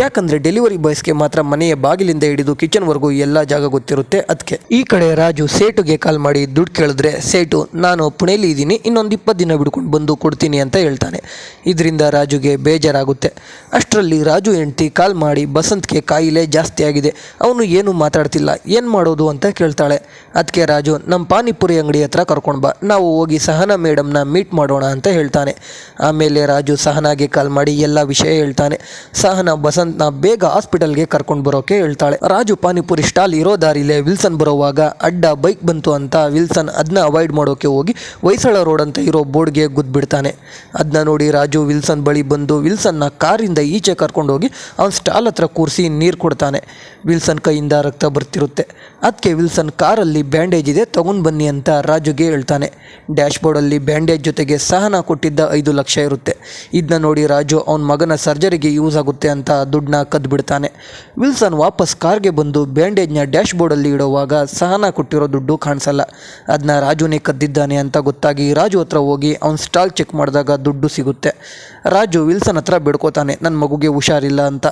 ಯಾಕಂದರೆ ಡೆಲಿವರಿ ಬಾಯ್ಸ್ಗೆ ಮಾತ್ರ ಮನೆಯ ಬಾಗಿಲಿಂದ ಹಿಡಿದು ಕಿಚನ್ವರೆಗೂ ಎಲ್ಲ ಜಾಗ ಗೊತ್ತಿರುತ್ತೆ ಅದಕ್ಕೆ ಈ ಕಡೆ ರಾಜು ಸೇಟುಗೆ ಕಾಲ್ ಮಾಡಿ ದುಡ್ಡು ಕೇಳಿದ್ರೆ, ಸೇಟು, ನಾನು ಪುಣೆಯಲ್ಲಿ ಇದ್ದೀನಿ, ಇನ್ನೊಂದು ಇಪ್ಪತ್ತು ದಿನ ಬಿಡ್ಕೊಂಡು ಬಂದು ಕೊಡ್ತೀನಿ ಅಂತ ಹೇಳ್ತಾನೆ. ಇದರಿಂದ ರಾಜುಗೆ ಬೇಜಾರಾಗುತ್ತೆ. ಅಷ್ಟರಲ್ಲಿ ರಾಜು ಹೆಂಡ್ತಿ ಕಾಲ್ ಮಾಡಿ ಬಸಂತ್ಗೆ ಕಾಯಿಲೆ ಜಾಸ್ತಿ ಆಗಿದೆ. ಅವನು ಏನು ಮಾತಾಡ್ತಿಲ್ಲ, ಏನು ಮಾಡೋದು ಅಂತ ಕೇಳ್ತಾಳೆ. ಅದಕ್ಕೆ ರಾಜು ನಮ್ಮ ಪಾನಿಪುರಿ ಅಂಗಡಿ ಹತ್ರ ಕರ್ಕೊಂಡು ಬಾ ಹೋಗಿ ಸಹನಾ ಮೇಡಮ್ನ ಮೀಟ್ ಮಾಡೋಣ ಅಂತ ಹೇಳ್ತಾನೆ. ಆಮೇಲೆ ರಾಜು ಸಹನಾಗೆ ಕಾಲ್ ಮಾಡಿ ಎಲ್ಲ ವಿಷಯ ಹೇಳ್ತಾನೆ. ಸಹನಾ ಬಸಂತ್ನ ಬೇಗ ಹಾಸ್ಪಿಟಲ್ಗೆ ಕರ್ಕೊಂಡು ಬರೋಕೆ ಹೇಳ್ತಾಳೆ. ರಾಜು ಪಾನಿಪುರಿ ಸ್ಟಾಲ್ ಇರೋ ದಾರಿಲೇ ವಿಲ್ಸನ್ ಬರೋವಾಗ ಅಡ್ಡ ಬೈಕ್ ಬಂತು ಅಂತ ವಿಲ್ಸನ್ ಅದನ್ನ ಅವಾಯ್ಡ್ ಮಾಡೋಕೆ ಹೋಗಿ ಹೊಯ್ಸಳ ರೋಡ್ ಅಂತ ಇರೋ ಬೋರ್ಡ್ಗೆ ಗುದ್ಬಿಡ್ತಾನೆ. ಅದನ್ನ ನೋಡಿ ರಾಜು ವಿಲ್ಸನ್ ಬಳಿ ಬಂದು ವಿಲ್ಸನ್ನ ಕಾರಿಂದ ಈಚೆ ಕರ್ಕೊಂಡು ಹೋಗಿ ಅವನ ಸ್ಟಾಲ್ ಹತ್ರ ಕೂರಿಸಿ ನೀರು ಕೊಡ್ತಾನೆ. ವಿಲ್ಸನ್ ಕೈಯಿಂದ ರಕ್ತ ಬರ್ತಿರುತ್ತೆ. ಅದಕ್ಕೆ ವಿಲ್ಸನ್ ಕಾರಲ್ಲಿ ಬ್ಯಾಂಡೇಜ್ ಇದೆ, ತಗೊಂಡು ಬನ್ನಿ ಅಂತ ರಾಜುಗೆ ಹೇಳ್ತಾನೆ. ಡ್ಯಾಶ್ಬೋರ್ಡಲ್ಲಿ ಬ್ಯಾಂಡೇಜ್ ಜೊತೆಗೆ ಸಹನ ಕೊಟ್ಟಿದ್ದ ಐದು ಲಕ್ಷ ಇರುತ್ತೆ. ಇದನ್ನ ನೋಡಿ ರಾಜು ಅವನ ಮಗನ ಸರ್ಜರಿಗೆ ಯೂಸ್ ಆಗುತ್ತೆ ಅಂತ ದುಡ್ಡನ್ನ ಕದ್ದು ಬಿಡ್ತಾನೆ ವಿಲ್ಸನ್ ವಾಪಸ್ ಕಾರ್ಗೆ ಬಂದು ಬ್ಯಾಂಡೇಜ್ನ ಡ್ಯಾಶ್ಬೋರ್ಡಲ್ಲಿ ಇಡುವಾಗ ಸಹನ ಕೊಟ್ಟಿರೋ ದುಡ್ಡು ಕಾಣಿಸಲ್ಲ. ಅದನ್ನ ರಾಜುನೇ ಕದ್ದಿದ್ದಾನೆ ಅಂತ ಗೊತ್ತಾಗಿ ರಾಜು ಹತ್ರ ಹೋಗಿ ಅವನ ಸ್ಟಾಲ್ ಚೆಕ್ ಮಾಡಿದಾಗ ದುಡ್ಡು ಸಿಗುತ್ತೆ. ರಾಜು ವಿಲ್ಸನ್ ಹತ್ರ ಬಿಡ್ಕೋತಾನೆ ನನ್ನ ಮಗುಗೆ ಹುಷಾರಿಲ್ಲ ಅಂತ.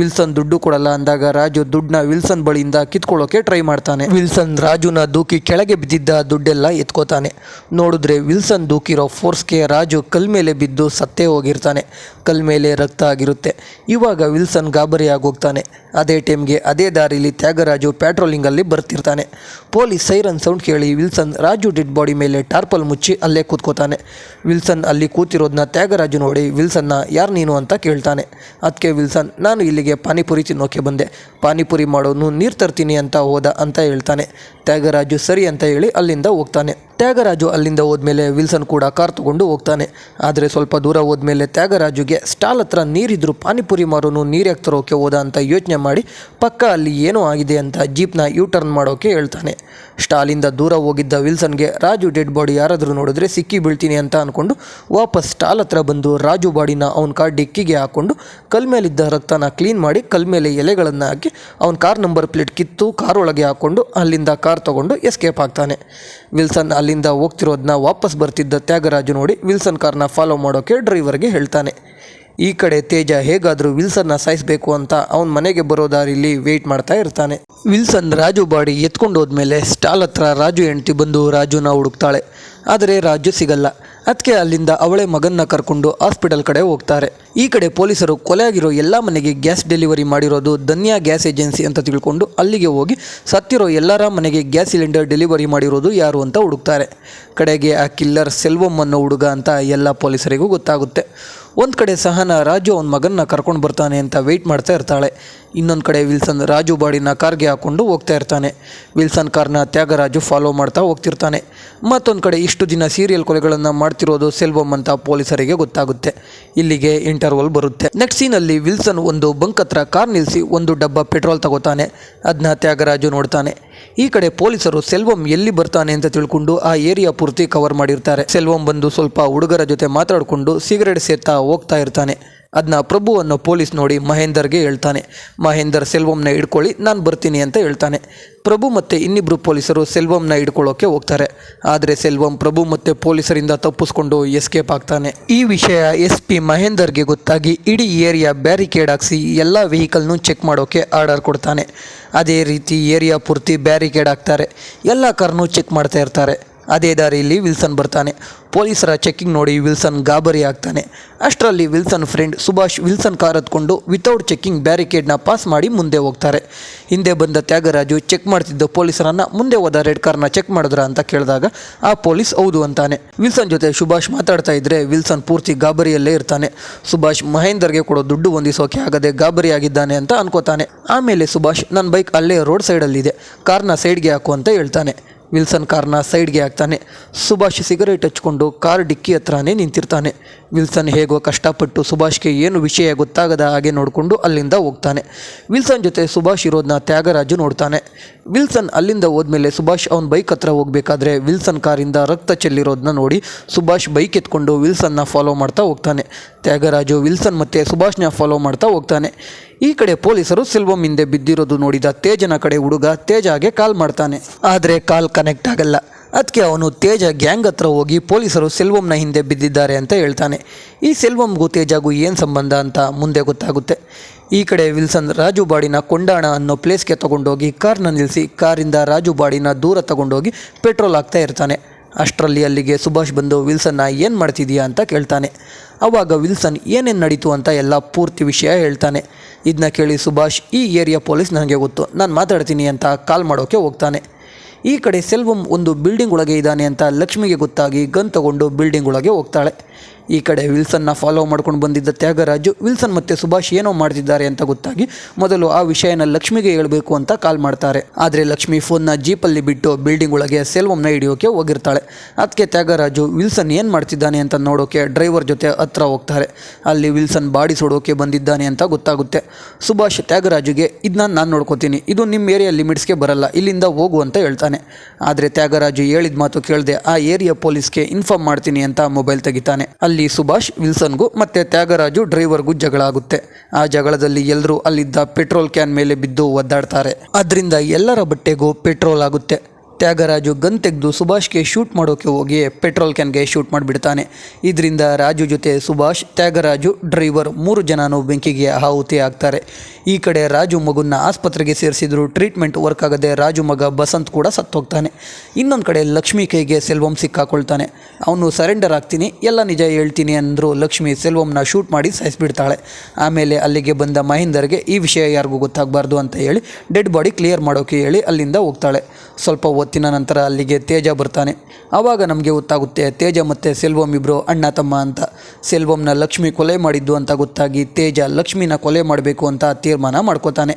ವಿಲ್ಸನ್ ದುಡ್ಡು ಕೊಡಲ್ಲ ಅಂದಾಗ ರಾಜು ದುಡ್ಡನ್ನ ವಿಲ್ಸನ್ ಬಳಿಯಿಂದ ಕಿತ್ಕೊಳ್ಳೋಕೆ ಟ್ರೈ ಮಾಡ್ತಾನೆ. ವಿಲ್ಸನ್ ರಾಜುನ ದೂಕಿ ಕೆಳಗೆ ಬಿದ್ದಿದ್ದ ದುಡ್ಡೆಲ್ಲ ಎತ್ಕೋತಾನೆ. ನೋಡಿದ್ರೆ ವಿಲ್ಸನ್ ದೂಕಿರೋ ಫೋರ್ಸ್ಗೆ ರಾಜು ಕಲ್ ಮೇಲೆ ಬಿದ್ದು ಸತ್ತೇ ಹೋಗಿರ್ತಾನೆ. ಕಲ್ ಮೇಲೆ ರಕ್ತ ಆಗಿರುತ್ತೆ. ಇವಾಗ ವಿಲ್ಸನ್ ಗಾಬರಿ ಆಗೋಗ್ತಾನೆ ಅದೇ ಟೈಮ್ಗೆ ಅದೇ ದಾರಿಲಿ ತ್ಯಾಗರಾಜು ಪ್ಯಾಟ್ರೋಲಿಂಗಲ್ಲಿ ಬರ್ತಿರ್ತಾನೆ. ಪೊಲೀಸ್ ಸೈರನ್ ಸೌಂಡ್ ಕೇಳಿ ವಿಲ್ಸನ್ ರಾಜು ಡೆಡ್ ಬಾಡಿ ಮೇಲೆ ಟಾರ್ಪಲ್ ಮುಚ್ಚಿ ಅಲ್ಲೇ ಕೂತ್ಕೋತಾನೆ. ವಿಲ್ಸನ್ ಅಲ್ಲಿ ಕೂತಿರೋದನ್ನ ತ್ಯಾಗರಾಜು ನೋಡಿ ವಿಲ್ಸನ್ನ ಯಾರು ನೀನು ಅಂತ ಕೇಳ್ತಾನೆ. ಅದಕ್ಕೆ ವಿಲ್ಸನ್, ನಾನು ಇಲ್ಲಿಗೆ ಪಾನಿಪುರಿ ತಿನ್ನೋಕೆ ಬಂದೆ. ಪಾನಿಪುರಿ ಮಾಡೋನು ನೀರು ತರ್ತೀನಿ ಅಂತ ಹೋದ ಅಂತ ಹೇಳ್ತಾನೆ. ತ್ಯಾಗರಾಜು ಸರಿ ಅಂತ ಹೇಳಿ ಅಲ್ಲಿಂದ ಹೋಗ್ತಾನೆ. ತ್ಯಾಗರಾಜು ಅಲ್ಲಿಂದ ಹೋದ್ಮೇಲೆ ವಿಲ್ಸನ್ ಕೂಡ ಕಾರ್ ತಗೊಂಡು ಹೋಗ್ತಾನೆ. ಆದರೆ ಸ್ವಲ್ಪ ದೂರ ಹೋದ್ಮೇಲೆ ತ್ಯಾಗರಾಜುಗೆ ಸ್ಟಾಲ್ ಹತ್ರ ನೀರಿದ್ರು ಪಾನಿಪುರಿ ಮಾರೋನು ನೀರು ತರೋಕೆ ಹೋದ ಅಂತ ಯೋಚನೆ ಮಾಡಿ ಪಕ್ಕ ಅಲ್ಲಿ ಏನೋ ಆಗಿದೆ ಅಂತ ಜೀಪ್ನ ಯೂ ಟರ್ನ್ ಮಾಡೋಕೆ ಹೇಳ್ತಾನೆ. ಸ್ಟಾಲಿಂದ ದೂರ ಹೋಗಿದ್ದ ವಿಲ್ಸನ್ಗೆ ರಾಜು ಡೆಡ್ ಬಾಡಿ ಯಾರಾದರೂ ನೋಡಿದ್ರೆ ಸಿಕ್ಕಿ ಬೀಳ್ತೀನಿ ಅಂತ ಅಂದ್ಕೊಂಡು ವಾಪಸ್ ಸ್ಟಾಲ್ ಹತ್ರ ಬಂದು ರಾಜು ಬಾಡಿನ ಅವನ ಕಾರ್ ಡಿಕ್ಕಿಗೆ ಹಾಕ್ಕೊಂಡು ಕಲ್ ಮೇಲಿದ್ದ ರಕ್ತನ ಕ್ಲೀನ್ ಮಾಡಿ ಕಲ್ ಮೇಲೆ ಎಲೆಗಳನ್ನು ಹಾಕಿ ಅವನ ಕಾರ್ ನಂಬರ್ ಪ್ಲೇಟ್ ಕಿತ್ತು ಕಾರ್ ಒಳಗೆ ಹಾಕ್ಕೊಂಡು ಅಲ್ಲಿಂದ ಕಾರ್ ತಗೊಂಡು ಎಸ್ಕೇಪ್ ಆಗ್ತಾನೆ. ವಿಲ್ಸನ್ ಅಲ್ಲಿಂದ ಹೋಗ್ತಿರೋದನ್ನ ವಾಪಸ್ ಬರ್ತಿದ್ದ ತ್ಯಾಗರಾಜು ನೋಡಿ ವಿಲ್ಸನ್ ಕಾರ್ನ ಫಾಲೋ ಮಾಡೋಕೆ ಡ್ರೈವರ್ಗೆ ಹೇಳ್ತಾನೆ. ಈ ಕಡೆ ತೇಜ ಹೇಗಾದರೂ ವಿಲ್ಸನ್ನ ಸಾಯಿಸಬೇಕು ಅಂತ ಅವನ ಮನೆಗೆ ಬರೋ ದಾರಿಲಿ ವೇಟ್ ಮಾಡ್ತಾ ಇರ್ತಾನೆ. ವಿಲ್ಸನ್ ರಾಜು ಬಾಡಿ ಎತ್ಕೊಂಡು ಹೋದ್ಮೇಲೆ ಸ್ಟಾಲ್ ಹತ್ರ ರಾಜು ಹೆಂಡ್ತಿ ಬಂದು ರಾಜುನ ಹುಡುಕ್ತಾಳೆ. ಆದರೆ ರಾಜು ಸಿಗಲ್ಲ. ಅದಕ್ಕೆ ಅಲ್ಲಿಂದ ಅವಳೆ ಮಗನ್ನ ಕರ್ಕೊಂಡು ಹಾಸ್ಪಿಟಲ್ ಕಡೆ ಹೋಗ್ತಾರೆ. ಈ ಕಡೆ ಪೊಲೀಸರು ಕೊಲೆಯಾಗಿರೋ ಎಲ್ಲ ಮನೆಗೆ ಗ್ಯಾಸ್ ಡೆಲಿವರಿ ಮಾಡಿರೋದು ಧನ್ಯಾ ಗ್ಯಾಸ್ ಏಜೆನ್ಸಿ ಅಂತ ತಿಳ್ಕೊಂಡು ಅಲ್ಲಿಗೆ ಹೋಗಿ ಸತ್ತಿರೋ ಎಲ್ಲರ ಮನೆಗೆ ಗ್ಯಾಸ್ ಸಿಲಿಂಡರ್ ಡೆಲಿವರಿ ಮಾಡಿರೋದು ಯಾರು ಅಂತ ಹುಡುಕ್ತಾರೆ. ಕಡೆಗೆ ಆ ಕಿಲ್ಲರ್ ಸೆಲ್ವಮ್ ಅನ್ನೋ ಹುಡುಗ ಅಂತ ಎಲ್ಲ ಪೊಲೀಸರಿಗೂ ಗೊತ್ತಾಗುತ್ತೆ. ಒಂದು ಕಡೆ ಸಹನ ರಾಜು ಅವನ ಮಗನ್ನ ಕರ್ಕೊಂಡು ಬರ್ತಾನೆ ಅಂತ ವೆಯ್ಟ್ ಮಾಡ್ತಾ ಇರ್ತಾಳೆ. ಇನ್ನೊಂದು ಕಡೆ ವಿಲ್ಸನ್ ರಾಜು ಬಾಡಿನ ಕಾರ್ಗೆ ಹಾಕ್ಕೊಂಡು ಹೋಗ್ತಾ ಇರ್ತಾನೆ. ವಿಲ್ಸನ್ ಕಾರ್ನ ತ್ಯಾಗರಾಜು ಫಾಲೋ ಮಾಡ್ತಾ ಹೋಗ್ತಿರ್ತಾನೆ. ಮತ್ತೊಂದು ಕಡೆ ಇಷ್ಟು ದಿನ ಸೀರಿಯಲ್ ಕೊಲೆಗಳನ್ನು ಮಾಡ್ತಿರೋದು ಸೆಲ್ಬಮ್ ಅಂತ ಪೊಲೀಸರಿಗೆ ಗೊತ್ತಾಗುತ್ತೆ. ಇಲ್ಲಿಗೆ ಇಂಟರ್ವಲ್ ಬರುತ್ತೆ. ನೆಕ್ಸ್ಟ್ ಸೀನಲ್ಲಿ ವಿಲ್ಸನ್ ಒಂದು ಬಂಕ್ ಹತ್ರ ಕಾರ್ ನಿಲ್ಲಿಸಿ ಒಂದು ಡಬ್ಬ ಪೆಟ್ರೋಲ್ ತಗೋತಾನೆ. ಅದನ್ನ ತ್ಯಾಗರಾಜು ನೋಡ್ತಾನೆ. ಈ ಕಡೆ ಪೊಲೀಸರು ಸೆಲ್ವಂ ಎಲ್ಲಿ ಬರ್ತಾನೆ ಅಂತ ತಿಳ್ಕೊಂಡು ಆ ಏರಿಯಾ ಪೂರ್ತಿ ಕವರ್ ಮಾಡಿರ್ತಾರೆ. ಸೆಲ್ವಂ ಬಂದು ಸ್ವಲ್ಪ ಹುಡುಗರ ಜೊತೆ ಮಾತಾಡಿಕೊಂಡು ಸಿಗರೇಟ್ ಸೇರ್ತಾ ಹೋಗ್ತಾ ಇರ್ತಾನೆ. ಅದನ್ನ ಪ್ರಭು ಅನ್ನೋ ಪೊಲೀಸ್ ನೋಡಿ ಮಹೇಂದರ್ಗೆ ಹೇಳ್ತಾನೆ, ಮಹೇಂದರ್ ಸೆಲ್ವಂನ ಹಿಡ್ಕೊಳ್ಳಿ, ನಾನು ಬರ್ತೀನಿ ಅಂತ ಹೇಳ್ತಾನೆ. ಪ್ರಭು ಮತ್ತು ಇನ್ನಿಬ್ಬರು ಪೊಲೀಸರು ಸೆಲ್ವಂನ ಹಿಡ್ಕೊಳ್ಳೋಕೆ ಹೋಗ್ತಾರೆ. ಆದರೆ ಸೆಲ್ವಂ ಪ್ರಭು ಮತ್ತು ಪೊಲೀಸರಿಂದ ತಪ್ಪಿಸ್ಕೊಂಡು ಎಸ್ಕೇಪ್ ಆಗ್ತಾನೆ. ಈ ವಿಷಯ ಎಸ್ ಪಿ ಮಹೇಂದರ್ಗೆ ಗೊತ್ತಾಗಿ ಇಡೀ ಏರಿಯಾ ಬ್ಯಾರಿಕೇಡ್ ಹಾಕ್ಸಿ ಎಲ್ಲ ವೆಹಿಕಲ್ನೂ ಚೆಕ್ ಮಾಡೋಕೆ ಆರ್ಡರ್ ಕೊಡ್ತಾನೆ. ಅದೇ ರೀತಿ ಏರಿಯಾ ಪೂರ್ತಿ ಬ್ಯಾರಿಕೇಡ್ ಹಾಕ್ತಾರೆ. ಎಲ್ಲ ಕಾರ್ನೂ ಚೆಕ್ ಮಾಡ್ತಾ ಇರ್ತಾರೆ. ಅದೇ ದಾರಿಯಲ್ಲಿ ವಿಲ್ಸನ್ ಬರ್ತಾನೆ. ಪೊಲೀಸರ ಚೆಕ್ಕಿಂಗ್ ನೋಡಿ ವಿಲ್ಸನ್ ಗಾಬರಿ ಆಗ್ತಾನೆ. ಅಷ್ಟರಲ್ಲಿ Wilson friend Subhash Wilson car ಹತ್ಕೊಂಡು ವಿತೌಟ್ ಚೆಕ್ಕಿಂಗ್ ಬ್ಯಾರಿಕೇಡ್ನ ಪಾಸ್ ಮಾಡಿ ಮುಂದೆ ಹೋಗ್ತಾರೆ. ಹಿಂದೆ ಬಂದ ತ್ಯಾಗರಾಜು ಚೆಕ್ ಮಾಡ್ತಿದ್ದ ಪೊಲೀಸರನ್ನ ಮುಂದೆ ಹೋದ ರೆಡ್ ಕಾರ್ನ ಚೆಕ್ ಮಾಡಿದ್ರ ಅಂತ ಕೇಳಿದಾಗ, ಆ ಪೊಲೀಸ್ ಹೌದು ಅಂತಾನೆ. ವಿಲ್ಸನ್ ಜೊತೆ ಸುಭಾಷ್ ಮಾತಾಡ್ತಾ ಇದ್ರೆ ವಿಲ್ಸನ್ ಪೂರ್ತಿ ಗಾಬರಿಯಲ್ಲೇ ಇರ್ತಾನೆ. ಸುಭಾಷ್ ಮಹೇಂದರ್ಗೆ ಕೊಡೋ ದುಡ್ಡು ಹೊಂದಿಸೋಕೆ ಆಗದೆ ಗಾಬರಿ ಆಗಿದ್ದಾನೆ ಅಂತ ಅನ್ಕೋತಾನೆ. ಆಮೇಲೆ ಸುಭಾಷ್ ನನ್ನ ಬೈಕ್ ಅಲ್ಲೇ ರೋಡ್ ಸೈಡಲ್ಲಿದೆ ಕಾರ್ನ ಸೈಡ್ಗೆ ಹಾಕು ಅಂತ ಹೇಳ್ತಾನೆ. ವಿಲ್ಸನ್ ಕಾರ್ನ ಸೈಡ್ಗೆ ಹಾಕ್ತಾನೆ. ಸುಭಾಷ್ ಸಿಗರೇಟ್ ಹಚ್ಕೊಂಡು ಕಾರ್ ಡಿಕ್ಕಿ ಹತ್ರನೇ ನಿಂತಿರ್ತಾನೆ. ವಿಲ್ಸನ್ ಹೇಗೋ ಕಷ್ಟಪಟ್ಟು ಸುಭಾಷ್ಗೆ ಏನು ವಿಷಯ ಗೊತ್ತಾಗದ ಹಾಗೆ ನೋಡಿಕೊಂಡು ಅಲ್ಲಿಂದ ಹೋಗ್ತಾನೆ. ವಿಲ್ಸನ್ ಜೊತೆ ಸುಭಾಷ್ ಇರೋದನ್ನ ತ್ಯಾಗರಾಜು ನೋಡ್ತಾನೆ. ವಿಲ್ಸನ್ ಅಲ್ಲಿಂದ ಹೋದ್ಮೇಲೆ ಸುಭಾಷ್ ಅವನ ಬೈಕ್ ಹತ್ರ ಹೋಗಬೇಕಾದ್ರೆ ವಿಲ್ಸನ್ ಕಾರಿಂದ ರಕ್ತ ಚೆಲ್ಲಿರೋದನ್ನ ನೋಡಿ ಸುಭಾಷ್ ಬೈಕ್ ಎತ್ಕೊಂಡು ವಿಲ್ಸನ್ನ ಫಾಲೋ ಮಾಡ್ತಾ ಹೋಗ್ತಾನೆ. ತ್ಯಾಗರಾಜು ವಿಲ್ಸನ್ ಮತ್ತು ಸುಭಾಷ್ನ ಫಾಲೋ ಮಾಡ್ತಾ ಹೋಗ್ತಾನೆ. ಈ ಕಡೆ ಪೊಲೀಸರು ಸೆಲ್ವಂ ಹಿಂದೆ ಬಿದ್ದಿರೋದು ನೋಡಿದ ತೇಜನ ಕಡೆ ಹುಡುಗ ತೇಜಾಗೆ ಕಾಲ್ ಮಾಡ್ತಾನೆ. ಆದರೆ ಕಾಲ್ ಕನೆಕ್ಟ್ ಆಗಲ್ಲ. ಅದಕ್ಕೆ ಅವನು ತೇಜ ಗ್ಯಾಂಗ್ ಹತ್ರ ಹೋಗಿ ಪೊಲೀಸರು ಸೆಲ್ವಂನ ಹಿಂದೆ ಬಿದ್ದಿದ್ದಾರೆ ಅಂತ ಹೇಳ್ತಾನೆ. ಈ ಸೆಲ್ವಂಗೂ ತೇಜಾಗೂ ಏನು ಸಂಬಂಧ ಅಂತ ಮುಂದೆ ಗೊತ್ತಾಗುತ್ತೆ. ಈ ಕಡೆ ವಿಲ್ಸನ್ ರಾಜು ಬಾಡಿನ ಕೊಂಡಾಣ ಅನ್ನೋ ಪ್ಲೇಸ್ಗೆ ತಗೊಂಡೋಗಿ ಕಾರ್ನ ನಿಲ್ಲಿಸಿ ಕಾರಿಂದ ರಾಜು ಬಾಡಿನ ದೂರ ತಗೊಂಡೋಗಿ ಪೆಟ್ರೋಲ್ ಹಾಕ್ತಾ ಇರ್ತಾನೆ. ಅಷ್ಟರಲ್ಲಿ ಅಲ್ಲಿಗೆ ಸುಭಾಷ್ ಬಂದು ವಿಲ್ಸನ್ನ ಏನು ಮಾಡ್ತಿದೀಯಾ ಅಂತ ಕೇಳ್ತಾನೆ. ಆವಾಗ ವಿಲ್ಸನ್ ಏನೇನು ನಡೀತು ಅಂತ ಎಲ್ಲ ಪೂರ್ತಿ ವಿಷಯ ಹೇಳ್ತಾನೆ. ಇದನ್ನ ಕೇಳಿ ಸುಭಾಷ್, ಈ ಏರಿಯಾ ಪೊಲೀಸ್ ನನಗೆ ಗೊತ್ತು. ನಾನು ಮಾತಾಡ್ತೀನಿ ಅಂತ ಕಾಲ್ ಮಾಡೋಕ್ಕೆ ಹೋಗ್ತಾನೆ. ಈ ಕಡೆ ಸೆಲ್ವಂ ಒಂದು ಬಿಲ್ಡಿಂಗ್ ಒಳಗೆ ಇದ್ದಾನೆ ಅಂತ ಲಕ್ಷ್ಮಿಗೆ ಗೊತ್ತಾಗಿ ಗನ್ ತಗೊಂಡು ಬಿಲ್ಡಿಂಗ್ ಒಳಗೆ ಹೋಗ್ತಾಳೆ. ಈ ಕಡೆ ವಿಲ್ಸನ್ನ ಫಾಲೋ ಮಾಡ್ಕೊಂಡು ಬಂದಿದ್ದ ತ್ಯಾಗರಾಜು ವಿಲ್ಸನ್ ಮತ್ತು ಸುಭಾಷ್ ಏನೋ ಮಾಡ್ತಿದ್ದಾರೆ ಅಂತ ಗೊತ್ತಾಗಿ ಮೊದಲು ಆ ವಿಷಯನ ಲಕ್ಷ್ಮಿಗೆ ಹೇಳಬೇಕು ಅಂತ ಕಾಲ್ ಮಾಡ್ತಾರೆ. ಆದರೆ ಲಕ್ಷ್ಮಿ ಫೋನ್ನ ಜೀಪಲ್ಲಿ ಬಿಟ್ಟು ಬಿಲ್ಡಿಂಗ್ ಒಳಗೆ ಸೆಲ್ವಂನ ಹಿಡಿಯೋಕೆ ಹೋಗಿರ್ತಾಳೆ. ಅದಕ್ಕೆ ತ್ಯಾಗರಾಜು ವಿಲ್ಸನ್ ಏನು ಮಾಡ್ತಿದ್ದಾನೆ ಅಂತ ನೋಡೋಕೆ ಡ್ರೈವರ್ ಜೊತೆ ಹತ್ರ ಹೋಗ್ತಾರೆ. ಅಲ್ಲಿ ವಿಲ್ಸನ್ ಬಾಡಿ ಸೋಡೋಕೆ ಬಂದಿದ್ದಾನೆ ಅಂತ ಗೊತ್ತಾಗುತ್ತೆ. ಸುಭಾಷ್ ತ್ಯಾಗರಾಜುಗೆ ಇದನ್ನ ನಾನು ನೋಡ್ಕೋತೀನಿ. ಇದು ನಿಮ್ಮ ಏರಿಯಾ ಲಿಮಿಟ್ಸ್ಗೆ ಬರಲ್ಲ, ಇಲ್ಲಿಂದ ಹೋಗು ಅಂತ ಹೇಳ್ತಾನೆ. ಆದರೆ ತ್ಯಾಗರಾಜು ಹೇಳಿದ ಮಾತು ಕೇಳದೆ, ಆ ಏರಿಯಾ ಪೊಲೀಸ್ಗೆ ಇನ್ಫಾರ್ಮ್ ಮಾಡ್ತೀನಿ ಅಂತ ಮೊಬೈಲ್ ತೆಗಿತಾನೆ. ಸುಭಾಷ್, ವಿಲ್ಸನ್ಗೂ ಮತ್ತೆ ತ್ಯಾಗರಾಜು ಡ್ರೈವರ್ಗೂ ಜಗಳ ಆಗುತ್ತೆ ಆ ಜಗಳದಲ್ಲಿ ಎಲ್ಲರೂ ಅಲ್ಲಿದ್ದ ಪೆಟ್ರೋಲ್ ಕ್ಯಾನ್ ಮೇಲೆ ಬಿದ್ದು ಒದ್ದಾಡ್ತಾರೆ. ಅದರಿಂದ ಎಲ್ಲರ ಬಟ್ಟೆಗೂ ಪೆಟ್ರೋಲ್ ಆಗುತ್ತೆ. ತ್ಯಾಗರಾಜು ಗನ್ ತೆಗೆದು ಸುಭಾಷ್ಗೆ ಶೂಟ್ ಮಾಡೋಕೆ ಹೋಗಿ ಪೆಟ್ರೋಲ್ ಕ್ಯಾನ್ಗೆ ಶೂಟ್ ಮಾಡಿಬಿಡ್ತಾನೆ. ಇದರಿಂದ ರಾಜು ಜೊತೆ ಸುಭಾಷ್, ತ್ಯಾಗರಾಜು, ಡ್ರೈವರ್ ಮೂರು ಜನನು ಬೆಂಕಿಗೆ ಆಹುತಿ ಆಗ್ತಾರೆ. ಈ ಕಡೆ ರಾಜು ಮಗುನ ಆಸ್ಪತ್ರೆಗೆ ಸೇರಿಸಿದ್ರು ಟ್ರೀಟ್ಮೆಂಟ್ ವರ್ಕ್ ಆಗದೆ ರಾಜು ಮಗ ಬಸಂತ್ ಕೂಡ ಸತ್ತೋಗ್ತಾನೆ. ಇನ್ನೊಂದು ಕಡೆ ಲಕ್ಷ್ಮಿ ಕೈಗೆ ಸೆಲ್ವಂ ಸಿಕ್ಕಾಕೊಳ್ತಾನೆ. ಅವನು ಸರೆಂಡರ್ ಆಗ್ತೀನಿ, ಎಲ್ಲ ನಿಜ ಹೇಳ್ತೀನಿ ಅಂದರು ಲಕ್ಷ್ಮಿ ಸೆಲ್ವಂನ ಶೂಟ್ ಮಾಡಿ ಸಾಯಿಸ್ಬಿಡ್ತಾಳೆ. ಆಮೇಲೆ ಅಲ್ಲಿಗೆ ಬಂದ ಮಹೇಂದರ್ಗೆ ಈ ವಿಷಯ ಯಾರಿಗೂ ಗೊತ್ತಾಗಬಾರ್ದು ಅಂತ ಹೇಳಿ, ಡೆಡ್ ಬಾಡಿ ಕ್ಲಿಯರ್ ಮಾಡೋಕೆ ಹೇಳಿ ಅಲ್ಲಿಂದ ಹೋಗ್ತಾಳೆ. ಸ್ವಲ್ಪ ಹೊತ್ತಿನ ನಂತರ ಅಲ್ಲಿಗೆ ತೇಜ ಬರ್ತಾನೆ. ಆವಾಗ ನಮಗೆ ಗೊತ್ತಾಗುತ್ತೆ, ತೇಜ ಮತ್ತು ಸೆಲ್ವಂ ಇಬ್ಬರು ಅಣ್ಣ, ತಮ್ಮ ಅಂತ. ಸೆಲ್ವಂನ ಲಕ್ಷ್ಮಿ ಕೊಲೆ ಮಾಡಿದ್ದು ಅಂತ ಗೊತ್ತಾಗಿ ತೇಜ ಲಕ್ಷ್ಮಿನ ಕೊಲೆ ಮಾಡಬೇಕು ಅಂತ ತೀರ್ಮಾನ ಮಾಡ್ಕೋತಾನೆ.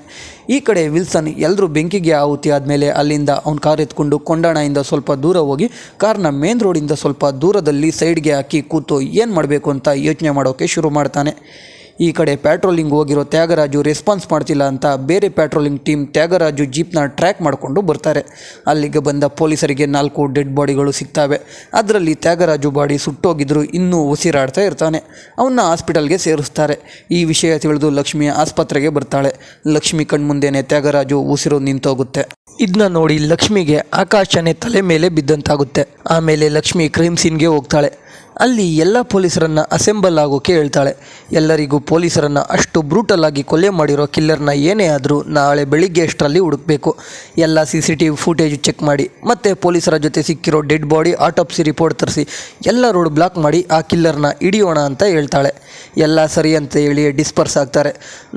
ಈ ಕಡೆ ವಿಲ್ಸನ್ ಎಲ್ಲರೂ ಬೆಂಕಿಗೆ ಆಹುತಿ ಆದಮೇಲೆ ಅಲ್ಲಿಂದ ಅವ್ನು ಕಾರ್ ಎತ್ಕೊಂಡು ಕೊಂಡಾಣದಿಂದ ಸ್ವಲ್ಪ ದೂರ ಹೋಗಿ ಕಾರ್ನ ಮೇನ್ ರೋಡಿಂದ ಸ್ವಲ್ಪ ದೂರದಲ್ಲಿ ಸೈಡ್ಗೆ ಹಾಕಿ ಕೂತು ಏನು ಮಾಡಬೇಕು ಅಂತ ಯೋಚನೆ ಮಾಡೋಕ್ಕೆ ಶುರು ಮಾಡ್ತಾನೆ. ಈ ಕಡೆ ಪ್ಯಾಟ್ರೋಲಿಂಗ್ ಹೋಗಿರೋ ತ್ಯಾಗರಾಜು ರೆಸ್ಪಾನ್ಸ್ ಮಾಡ್ತಿಲ್ಲ ಅಂತ ಬೇರೆ ಪ್ಯಾಟ್ರೋಲಿಂಗ್ ಟೀಮ್ ತ್ಯಾಗರಾಜು ಜೀಪ್ನ ಟ್ರ್ಯಾಕ್ ಮಾಡಿಕೊಂಡು ಬರ್ತಾರೆ. ಅಲ್ಲಿಗೆ ಬಂದ ಪೊಲೀಸರಿಗೆ ನಾಲ್ಕು ಡೆಡ್ ಬಾಡಿಗಳು ಸಿಗ್ತವೆ. ಅದರಲ್ಲಿ ತ್ಯಾಗರಾಜು ಬಾಡಿ ಸುಟ್ಟೋಗಿದ್ರು, ಇನ್ನೂ ಉಸಿರಾಡ್ತಾ ಇರ್ತಾನೆ. ಅವನ್ನ ಹಾಸ್ಪಿಟಲ್ಗೆ ಸೇರಿಸ್ತಾರೆ. ಈ ವಿಷಯ ತಿಳಿದು ಲಕ್ಷ್ಮಿ ಆಸ್ಪತ್ರೆಗೆ ಬರ್ತಾಳೆ. ಲಕ್ಷ್ಮಿ ಕಣ್ಮುಂದೇನೆ ತ್ಯಾಗರಾಜು ಉಸಿರು ನಿಂತೋಗುತ್ತೆ. ಇದನ್ನ ನೋಡಿ ಲಕ್ಷ್ಮಿಗೆ ಆಕಾಶನೇ ತಲೆ ಮೇಲೆ ಬಿದ್ದಂತಾಗುತ್ತೆ. ಆಮೇಲೆ ಲಕ್ಷ್ಮಿ ಕ್ರೈಮ್ ಸೀನ್ಗೆ ಹೋಗ್ತಾಳೆ. ಅಲ್ಲಿ ಎಲ್ಲ ಪೊಲೀಸರನ್ನು ಅಸೆಂಬಲ್ ಆಗೋಕೆ ಹೇಳ್ತಾಳೆ ಎಲ್ಲರಿಗೂ ಪೊಲೀಸರನ್ನು ಅಷ್ಟು ಬ್ರೂಟಲ್ಲಾಗಿ ಕೊಲೆ ಮಾಡಿರೋ ಕಿಲ್ಲರ್ನ ಏನೇ ಆದರೂ ನಾಳೆ ಬೆಳಿಗ್ಗೆ ಅಷ್ಟರಲ್ಲಿ ಹುಡುಕಬೇಕು. ಎಲ್ಲ C C T V footage check ಮಾಡಿ, ಮತ್ತು ಪೊಲೀಸರ ಜೊತೆ ಸಿಕ್ಕಿರೋ ಡೆಡ್ ಬಾಡಿ ಆಟೋಪ್ಸಿ ರಿಪೋರ್ಟ್ ತರಿಸಿ, ಎಲ್ಲ ರೋಡ್ ಬ್ಲಾಕ್ ಮಾಡಿ ಆ ಕಿಲ್ಲರ್ನ ಹಿಡಿಯೋಣ ಅಂತ ಹೇಳ್ತಾಳೆ. ಎಲ್ಲ ಸರಿ ಅಂತ ಹೇಳಿ ಡಿಸ್ಪರ್ಸ್ ಆಗ್ತಾರೆ.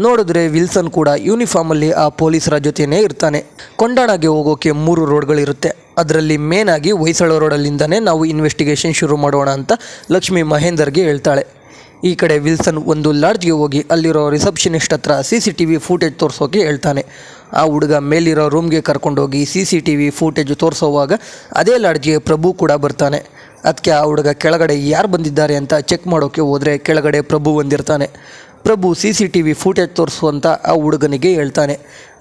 ನೋಡಿದ್ರೆ ವಿಲ್ಸನ್ ಕೂಡ ಯೂನಿಫಾರ್ಮಲ್ಲಿ ಆ ಪೊಲೀಸರ ಜೊತೆಯೇ ಇರ್ತಾನೆ. ಕೊಂಡಾಣಗೆ ಹೋಗೋಕೆ ಮೂರು ರೋಡ್ಗಳಿರುತ್ತೆ ಅದರಲ್ಲಿ ಮೇನ್ ಆಗಿ ಹೊಯ್ಸಳ ರೋಡಲ್ಲಿಂದನೇ ನಾವು ಇನ್ವೆಸ್ಟಿಗೇಷನ್ ಶುರು ಮಾಡೋಣ ಅಂತ ಲಕ್ಷ್ಮಿ ಮಹೇಂದರ್ಗೆ ಹೇಳ್ತಾಳೆ. ಈ ಕಡೆ ವಿಲ್ಸನ್ ಒಂದು ಲಾಡ್ಜ್ಗೆ ಹೋಗಿ ಅಲ್ಲಿರೋ ರಿಸೆಪ್ಷನಿಸ್ಟ್ ಹತ್ರ C C T V footage ತೋರಿಸೋಕೆ ಹೇಳ್ತಾನೆ. ಆ ಹುಡುಗ ಮೇಲಿರೋ ರೂಮ್ಗೆ ಕರ್ಕೊಂಡೋಗಿ C C T V footage ತೋರಿಸೋವಾಗ ಅದೇ ಲಾಡ್ಜ್ಗೆ ಪ್ರಭು ಕೂಡ ಬರ್ತಾನೆ. ಅದಕ್ಕೆ ಆ ಹುಡುಗ ಕೆಳಗಡೆ ಯಾರು ಬಂದಿದ್ದಾರೆ ಅಂತ ಚೆಕ್ ಮಾಡೋಕ್ಕೆ ಹೋದರೆ ಕೆಳಗಡೆ Prabhu ಬಂದಿರ್ತಾನೆ. Prabhu C C T V footage ತೋರಿಸುವಂತ ಆ ಹುಡುಗನಿಗೆ ಹೇಳ್ತಾನೆ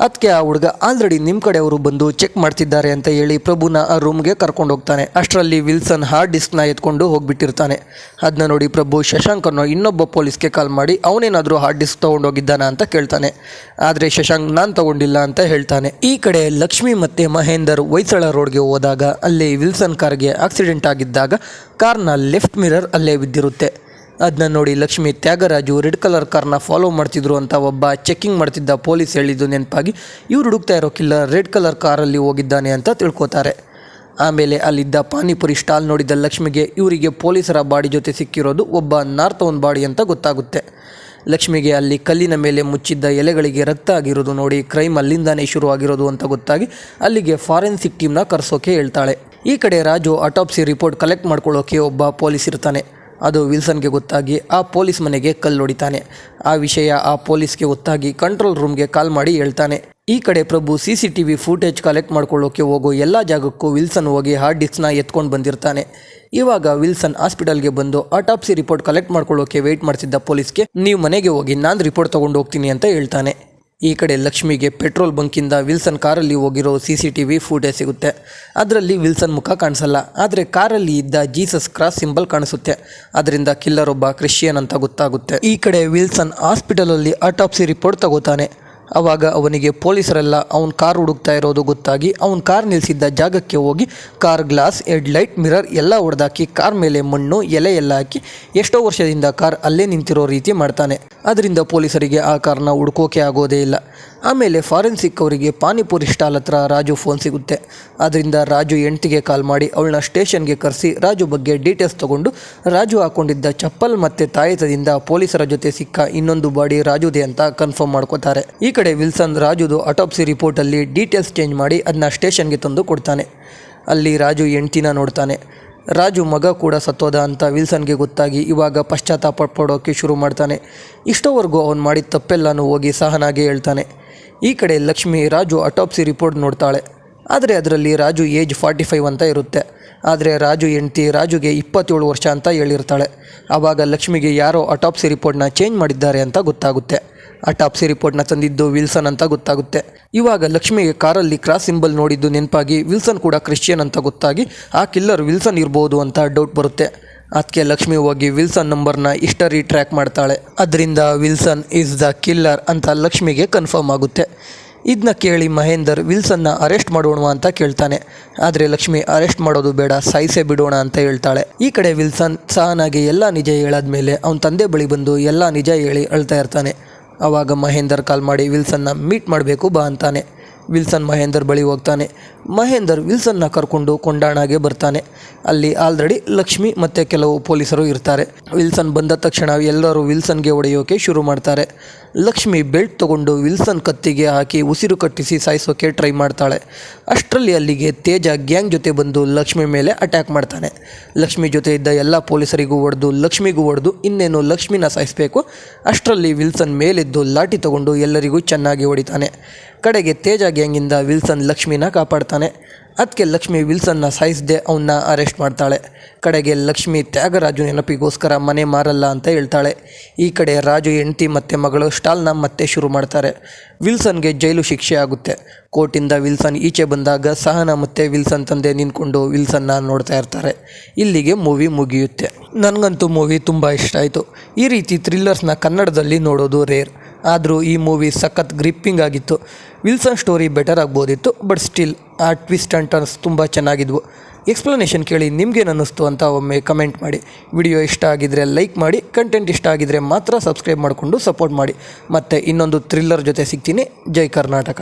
ಅದಕ್ಕೆ ಆ ಹುಡುಗ ಆಲ್ರೆಡಿ ನಿಮ್ಮ ಕಡೆಯವರು ಬಂದು ಚೆಕ್ ಮಾಡ್ತಿದ್ದಾರೆ ಅಂತ ಹೇಳಿ ಪ್ರಭುನ ಆ ರೂಮ್ಗೆ ಕರ್ಕೊಂಡು ಹೋಗ್ತಾನೆ. ಅಷ್ಟರಲ್ಲಿ ವಿಲ್ಸನ್ ಹಾರ್ಡ್ ಡಿಸ್ಕ್ನ ಎತ್ಕೊಂಡು ಹೋಗಿಬಿಟ್ಟಿರ್ತಾನೆ. ಅದನ್ನ ನೋಡಿ ಪ್ರಭು ಶಶಾಂಕ್ ಅನ್ನೋ ಇನ್ನೊಬ್ಬ ಪೊಲೀಸ್ಗೆ ಕಾಲ್ ಮಾಡಿ, ಅವನೇನಾದರೂ ಹಾರ್ಡ್ ಡಿಸ್ಕ್ ತೊಗೊಂಡೋಗಿದ್ದಾನ ಅಂತ ಕೇಳ್ತಾನೆ. ಆದರೆ ಶಶಾಂಕ್ ನಾನು ತಗೊಂಡಿಲ್ಲ ಅಂತ ಹೇಳ್ತಾನೆ. ಈ ಕಡೆ ಲಕ್ಷ್ಮಿ ಮತ್ತೆ ಮಹೇಂದರ್ ಹೊಯ್ಸಳ ರೋಡ್ಗೆ ಹೋದಾಗ, ಅಲ್ಲಿ ವಿಲ್ಸನ್ ಕಾರ್ಗೆ ಆಕ್ಸಿಡೆಂಟ್ ಆಗಿದ್ದಾಗ, ಕಾರ್ನ ಲೆಫ್ಟ್ ಮಿರರ್ ಅಲ್ಲೇ ಬಿದ್ದಿರುತ್ತೆ. ಅದನ್ನ ನೋಡಿ ಲಕ್ಷ್ಮಿ ತ್ಯಾಗರಾಜು ರೆಡ್ ಕಲರ್ ಕಾರ್ನ ಫಾಲೋ ಮಾಡ್ತಿದ್ರು ಅಂತ ಒಬ್ಬ ಚೆಕ್ಕಿಂಗ್ ಮಾಡ್ತಿದ್ದ ಪೊಲೀಸ್ ಹೇಳಿದ್ದು ನೆನಪಾಗಿ, ಇವ್ರು ಹುಡುಕ್ತಾ ಇರೋ ಕಿಲ್ಲರ್ ರೆಡ್ ಕಲರ್ ಕಾರಲ್ಲಿ ಹೋಗಿದ್ದಾನೆ ಅಂತ ತಿಳ್ಕೊತಾರೆ. ಆಮೇಲೆ ಅಲ್ಲಿದ್ದ ಪಾನಿಪುರಿ ಸ್ಟಾಲ್ ನೋಡಿದ ಲಕ್ಷ್ಮಿಗೆ ಇವರಿಗೆ ಪೊಲೀಸರ ಬಾಡಿ ಜೊತೆ ಸಿಕ್ಕಿರೋದು ಒಬ್ಬ ನಾರ್ತೌನ್ ಬಾಡಿ ಅಂತ ಗೊತ್ತಾಗುತ್ತೆ. ಲಕ್ಷ್ಮಿಗೆ ಅಲ್ಲಿ ಕಲ್ಲಿನ ಮೇಲೆ ಮುಚ್ಚಿದ್ದ ಎಲೆಗಳಿಗೆ ರಕ್ತ ಆಗಿರೋದು ನೋಡಿ ಕ್ರೈಮ್ ಅಲ್ಲಿಂದಾನೇ ಶುರು ಆಗಿರೋದು ಅಂತ ಗೊತ್ತಾಗಿ ಅಲ್ಲಿಗೆ ಫಾರೆನ್ಸಿಕ್ ಟೀಮ್ನ ಕರೆಸೋಕೆ ಹೇಳ್ತಾಳೆ. ಈ ಕಡೆ ರಾಜು ಅಟಾಪ್ಸಿ ರಿಪೋರ್ಟ್ ಕಲೆಕ್ಟ್ ಮಾಡ್ಕೊಳ್ಳೋಕೆ ಒಬ್ಬ ಪೊಲೀಸ್ ಇರ್ತಾನೆ. ಅದು ವಿಲ್ಸನ್ಗೆ ಗೊತ್ತಾಗಿ ಆ ಪೊಲೀಸ್ ಮನೆಗೆ ಕಲ್ಲು ಹೊಡಿತಾನೆ. ಆ ವಿಷಯ ಆ ಪೊಲೀಸ್ಗೆ ಗೊತ್ತಾಗಿ ಕಂಟ್ರೋಲ್ ರೂಮ್ಗೆ ಕಾಲ್ ಮಾಡಿ ಹೇಳ್ತಾನೆ. ಈ ಕಡೆ Prabhu C C T V footage collect ಮಾಡ್ಕೊಳ್ಳೋಕೆ ಹೋಗೋ ಎಲ್ಲ ಜಾಗಕ್ಕೂ ವಿಲ್ಸನ್ ಹೋಗಿ ಹಾರ್ಡ್ ಡಿಸ್ಕ್ನ ಎತ್ಕೊಂಡು ಬಂದಿರ್ತಾನೆ. ಇವಾಗ ವಿಲ್ಸನ್ ಹಾಸ್ಪಿಟಲ್ಗೆ ಬಂದು ಆಟಾಪ್ಸಿ ರಿಪೋರ್ಟ್ ಕಲೆಕ್ಟ್ ಮಾಡ್ಕೊಳ್ಳೋಕೆ ವೆಯ್ಟ್ ಮಾಡ್ತಿದ್ದ ಪೊಲೀಸ್ಗೆ, ನೀವು ಮನೆಗೆ ಹೋಗಿ ನಾನು ರಿಪೋರ್ಟ್ ತೊಗೊಂಡು ಹೋಗ್ತೀನಿ ಅಂತ ಹೇಳ್ತಾನೆ. ಈ ಕಡೆ ಲಕ್ಷ್ಮಿಗೆ ಪೆಟ್ರೋಲ್ ಬಂಕಿಂದ ವಿಲ್ಸನ್ ಕಾರಲ್ಲಿ ಹೋಗಿರೋ ಸಿ ಸಿ ಟಿ ವಿ ಸಿಗುತ್ತೆ. ಅದರಲ್ಲಿ ವಿಲ್ಸನ್ ಮುಖ ಕಾಣಿಸಲ್ಲ. ಆದರೆ ಕಾರಲ್ಲಿ ಇದ್ದ ಜೀಸಸ್ ಕ್ರಾಸ್ ಸಿಂಬಲ್ ಕಾಣಿಸುತ್ತೆ. ಅದರಿಂದ ಕಿಲ್ಲರ್ ಒಬ್ಬ ಕ್ರಿಶ್ಚಿಯನ್ ಅಂತ ಗೊತ್ತಾಗುತ್ತೆ. ಈ ಕಡೆ ವಿಲ್ಸನ್ ಹಾಸ್ಪಿಟಲಲ್ಲಿ ಅಟಾಪ್ಸಿ ರಿಪೋರ್ಟ್ ತಗೋತಾನೆ. ಆವಾಗ ಅವನಿಗೆ ಪೊಲೀಸರೆಲ್ಲ ಅವನ ಕಾರ್ ಹುಡುಕ್ತಾ ಇರೋದು ಗೊತ್ತಾಗಿ ಅವನ ಕಾರ್ ನಿಲ್ಲಿಸಿದ್ದ ಜಾಗಕ್ಕೆ ಹೋಗಿ ಕಾರ್ ಗ್ಲಾಸ್, ಹೆಡ್ಲೈಟ್, ಮಿರರ್ ಎಲ್ಲ ಹೊಡೆದಾಕಿ ಕಾರ್ ಮೇಲೆ ಮಣ್ಣು ಎಲೆ ಎಲ್ಲ ಹಾಕಿ ಎಷ್ಟೋ ವರ್ಷದಿಂದ ಕಾರ್ ಅಲ್ಲೇ ನಿಂತಿರೋ ರೀತಿ ಮಾಡ್ತಾನೆ. ಅದರಿಂದ ಪೊಲೀಸರಿಗೆ ಆ ಕಾರಣ ಹುಡುಕೋಕೆ ಆಗೋದೇ ಇಲ್ಲ. ಆಮೇಲೆ ಫಾರೆನ್ಸಿಕ್ ಅವರಿಗೆ ಪಾನಿಪುರಿ ಸ್ಟಾಲ್ ಹತ್ರ ರಾಜು ಫೋನ್ ಸಿಗುತ್ತೆ. ಅದರಿಂದ ರಾಜು ಹೆಂಡ್ತಿಗೆ ಕಾಲ್ ಮಾಡಿ ಅವಳನ್ನ ಸ್ಟೇಷನ್ಗೆ ಕರೆಸಿ ರಾಜು ಬಗ್ಗೆ ಡೀಟೇಲ್ಸ್ ತಗೊಂಡು ರಾಜು ಹಾಕೊಂಡಿದ್ದ ಚಪ್ಪಲ್ ಮತ್ತು ತಾಯತದಿಂದ ಪೊಲೀಸರ ಜೊತೆ ಸಿಕ್ಕ ಇನ್ನೊಂದು ಬಾಡಿ ರಾಜುದೇ ಅಂತ ಕನ್ಫರ್ಮ್ ಮಾಡ್ಕೋತಾರೆ. ಈ ಕಡೆ ವಿಲ್ಸನ್ ರಾಜುದು ಅಟೋಪ್ಸಿ ರಿಪೋರ್ಟಲ್ಲಿ ಡೀಟೇಲ್ಸ್ ಚೇಂಜ್ ಮಾಡಿ ಅದನ್ನ ಸ್ಟೇಷನ್ಗೆ ತಂದು ಕೊಡ್ತಾನೆ. ಅಲ್ಲಿ ರಾಜು ಹೆಂಡ್ತಿನ ನೋಡ್ತಾನೆ. ರಾಜು ಮಗ ಕೂಡ ಸತ್ತೋದ ಅಂತ ವಿಲ್ಸನ್ಗೆ ಗೊತ್ತಾಗಿ ಇವಾಗ ಪಶ್ಚಾತ್ತಾಪ ಪಡೋಕ್ಕೆ ಶುರು ಮಾಡ್ತಾನೆ. ಇಷ್ಟೋವರೆಗೂ ಅವನು ಮಾಡಿದ ತಪ್ಪೆಲ್ಲನೂ ಹೋಗಿ ಸಹನಾಗೆ ಹೇಳ್ತಾನೆ. ಈ ಕಡೆ ಲಕ್ಷ್ಮಿ ರಾಜು ಅಟಾಪ್ಸಿ ರಿಪೋರ್ಟ್ ನೋಡ್ತಾಳೆ. ಆದರೆ ಅದರಲ್ಲಿ ರಾಜು ಏಜ್ ಫಾರ್ಟಿ ಫೈವ್ ಅಂತ ಇರುತ್ತೆ. ಆದರೆ ರಾಜು ಹೆಂಡ್ತಿ ರಾಜುಗೆ ಇಪ್ಪತ್ತೇಳು ವರ್ಷ ಅಂತ ಹೇಳಿರ್ತಾಳೆ. ಆವಾಗ ಲಕ್ಷ್ಮಿಗೆ ಯಾರೋ ಅಟಾಪ್ಸಿ ರಿಪೋರ್ಟ್ನ ಚೇಂಜ್ ಮಾಡಿದ್ದಾರೆ ಅಂತ ಗೊತ್ತಾಗುತ್ತೆ. ಅಟಾಪ್ಸಿ ರಿಪೋರ್ಟ್ನ ತಂದಿದ್ದು ವಿಲ್ಸನ್ ಅಂತ ಗೊತ್ತಾಗುತ್ತೆ. ಇವಾಗ ಲಕ್ಷ್ಮಿಗೆ ಕಾರಲ್ಲಿ ಕ್ರಾಸ್ ಸಿಂಬಲ್ ನೋಡಿದ್ದು ನೆನಪಾಗಿ ವಿಲ್ಸನ್ ಕೂಡ ಕ್ರಿಶ್ಚಿಯನ್ ಅಂತ ಗೊತ್ತಾಗಿ ಆ ಕಿಲ್ಲರ್ ವಿಲ್ಸನ್ ಇರ್ಬೋದು ಅಂತ ಡೌಟ್ ಬರುತ್ತೆ. ಅದಕ್ಕೆ ಲಕ್ಷ್ಮಿ ಹೋಗಿ ವಿಲ್ಸನ್ ನಂಬರ್ನ ಹಿಸ್ಟರಿ ಟ್ರ್ಯಾಕ್ ಮಾಡ್ತಾಳೆ. ಅದರಿಂದ ವಿಲ್ಸನ್ ಈಸ್ ದ ಕಿಲ್ಲರ್ ಅಂತ ಲಕ್ಷ್ಮಿಗೆ ಕನ್ಫರ್ಮ್ ಆಗುತ್ತೆ. ಇದನ್ನ ಕೇಳಿ ಮಹೇಂದರ್ ವಿಲ್ಸನ್ನ ಅರೆಸ್ಟ್ ಮಾಡೋಣ ಅಂತ ಕೇಳ್ತಾನೆ. ಆದರೆ ಲಕ್ಷ್ಮಿ, ಅರೆಸ್ಟ್ ಮಾಡೋದು ಬೇಡ, ಸಾಯಿಸೇ ಬಿಡೋಣ ಅಂತ ಹೇಳ್ತಾಳೆ. ಈ ಕಡೆ ವಿಲ್ಸನ್ ಸಹನಾಗಿ ಎಲ್ಲ ನಿಜ ಹೇಳಾದ್ಮೇಲೆ ಅವನ ತಂದೆ ಬಳಿ ಬಂದು ಎಲ್ಲ ನಿಜ ಹೇಳಿ ಅಳ್ತಾ ಇರ್ತಾನೆ. ಆವಾಗ ಮಹೇಂದರ್ ಕಾಲ್ ಮಾಡಿ, ವಿಲ್ಸನ್ನ ಮೀಟ್ ಮಾಡಬೇಕು ಬಾ ಅಂತಾನೆ. ವಿಲ್ಸನ್ ಮಹೇಂದರ್ ಬಳಿ ಹೋಗ್ತಾನೆ. ಮಹೇಂದರ್ ವಿಲ್ಸನ್ನ ಕರ್ಕೊಂಡು ಕೊಂಡಾಣಾಗೆ ಬರ್ತಾನೆ. ಅಲ್ಲಿ ಆಲ್ರೆಡಿ ಲಕ್ಷ್ಮಿ ಮತ್ತು ಕೆಲವು ಪೊಲೀಸರು ಇರ್ತಾರೆ. ವಿಲ್ಸನ್ ಬಂದ ತಕ್ಷಣ ಎಲ್ಲರೂ ವಿಲ್ಸನ್ಗೆ ಹೊಡೆಯೋಕೆ ಶುರು ಮಾಡ್ತಾರೆ. ಲಕ್ಷ್ಮಿ ಬೆಲ್ಟ್ ತಗೊಂಡು ವಿಲ್ಸನ್ ಕತ್ತಿಗೆ ಹಾಕಿ ಉಸಿರು ಕಟ್ಟಿಸಿ ಸಾಯಿಸೋಕೆ ಟ್ರೈ ಮಾಡ್ತಾಳೆ. ಅಷ್ಟರಲ್ಲಿ ಅಲ್ಲಿಗೆ ತೇಜ ಗ್ಯಾಂಗ್ ಜೊತೆ ಬಂದು ಲಕ್ಷ್ಮಿ ಮೇಲೆ ಅಟ್ಯಾಕ್ ಮಾಡ್ತಾನೆ. ಲಕ್ಷ್ಮಿ ಜೊತೆ ಇದ್ದ ಎಲ್ಲ ಪೊಲೀಸರಿಗೂ ಹೊಡೆದು, ಲಕ್ಷ್ಮಿಗೂ ಹೊಡೆದು ಇನ್ನೇನು ಲಕ್ಷ್ಮಿನ ಸಾಯಿಸಬೇಕು? ಅಷ್ಟರಲ್ಲಿ ವಿಲ್ಸನ್ ಮೇಲೆದ್ದು ಲಾಠಿ ತಗೊಂಡು ಎಲ್ಲರಿಗೂ ಚೆನ್ನಾಗಿ ಹೊಡಿತಾನೆ. ಕಡೆಗೆ ತೇಜ ಗ್ಯಾಂಗಿಂದ ವಿಲ್ಸನ್ ಲಕ್ಷ್ಮಿನ ಕಾಪಾಡ್ತಾನೆ. ಅದಕ್ಕೆ ಲಕ್ಷ್ಮಿ ವಿಲ್ಸನ್ನ ಸಾಯಿಸದೆ ಅವನ್ನ ಅರೆಸ್ಟ್ ಮಾಡ್ತಾಳೆ. ಕಡೆಗೆ ಲಕ್ಷ್ಮಿ ತ್ಯಾಗರಾಜು ನೆನಪಿಗೋಸ್ಕರ ಮನೆ ಮಾರಲ್ಲ ಅಂತ ಹೇಳ್ತಾಳೆ. ಈ ಕಡೆ ರಾಜು ಹೆಂಡತಿ ಮತ್ತು ಮಗಳು ಸ್ಟಾಲ್ನ ಮತ್ತೆ ಶುರು ಮಾಡ್ತಾರೆ. ವಿಲ್ಸನ್ಗೆ ಜೈಲು ಶಿಕ್ಷೆ ಆಗುತ್ತೆ. ಕೋರ್ಟಿಂದ ವಿಲ್ಸನ್ ಈಚೆ ಬಂದಾಗ ಸಹನ ಮತ್ತೆ ವಿಲ್ಸನ್ ತಂದೆ ನಿಂತ್ಕೊಂಡು ವಿಲ್ಸನ್ನ ನೋಡ್ತಾ ಇರ್ತಾರೆ. ಇಲ್ಲಿಗೆ ಮೂವಿ ಮುಗಿಯುತ್ತೆ. ನನಗಂತೂ ಮೂವಿ ತುಂಬ ಇಷ್ಟ ಆಯಿತು. ಈ ರೀತಿ ಥ್ರಿಲ್ಲರ್ಸ್ನ ಕನ್ನಡದಲ್ಲಿ ನೋಡೋದು ರೇರ್. ಆದರೂ ಈ ಮೂವಿ ಸಖತ್ ಗ್ರಿಪ್ಪಿಂಗ್ ಆಗಿತ್ತು. ವಿಲ್ಸನ್ ಸ್ಟೋರಿ ಬೆಟರ್ ಆಗ್ಬೋದಿತ್ತು, ಬಟ್ ಸ್ಟಿಲ್ ಆ ಟ್ವಿಸ್ಟ್ ಅಂಡ್ ಟರ್ನ್ಸ್ ತುಂಬ ಚೆನ್ನಾಗಿದ್ವು. ಎಕ್ಸ್ಪ್ಲನೇಷನ್ ಕೇಳಿ ನಿಮ್ಗೇನು ಅನ್ನಿಸ್ತು ಅಂತ ಒಮ್ಮೆ ಕಮೆಂಟ್ ಮಾಡಿ. ವಿಡಿಯೋ ಇಷ್ಟ ಆಗಿದ್ದರೆ ಲೈಕ್ ಮಾಡಿ ಕಂಟೆಂಟ್ ಇಷ್ಟ ಆಗಿದ್ದರೆ ಮಾತ್ರ ಸಬ್ಸ್ಕ್ರೈಬ್ ಮಾಡಿಕೊಂಡು ಸಪೋರ್ಟ್ ಮಾಡಿ. ಮತ್ತೆ ಇನ್ನೊಂದು ಥ್ರಿಲ್ಲರ್ ಜೊತೆ ಸಿಗ್ತೀನಿ. ಜೈ ಕರ್ನಾಟಕ.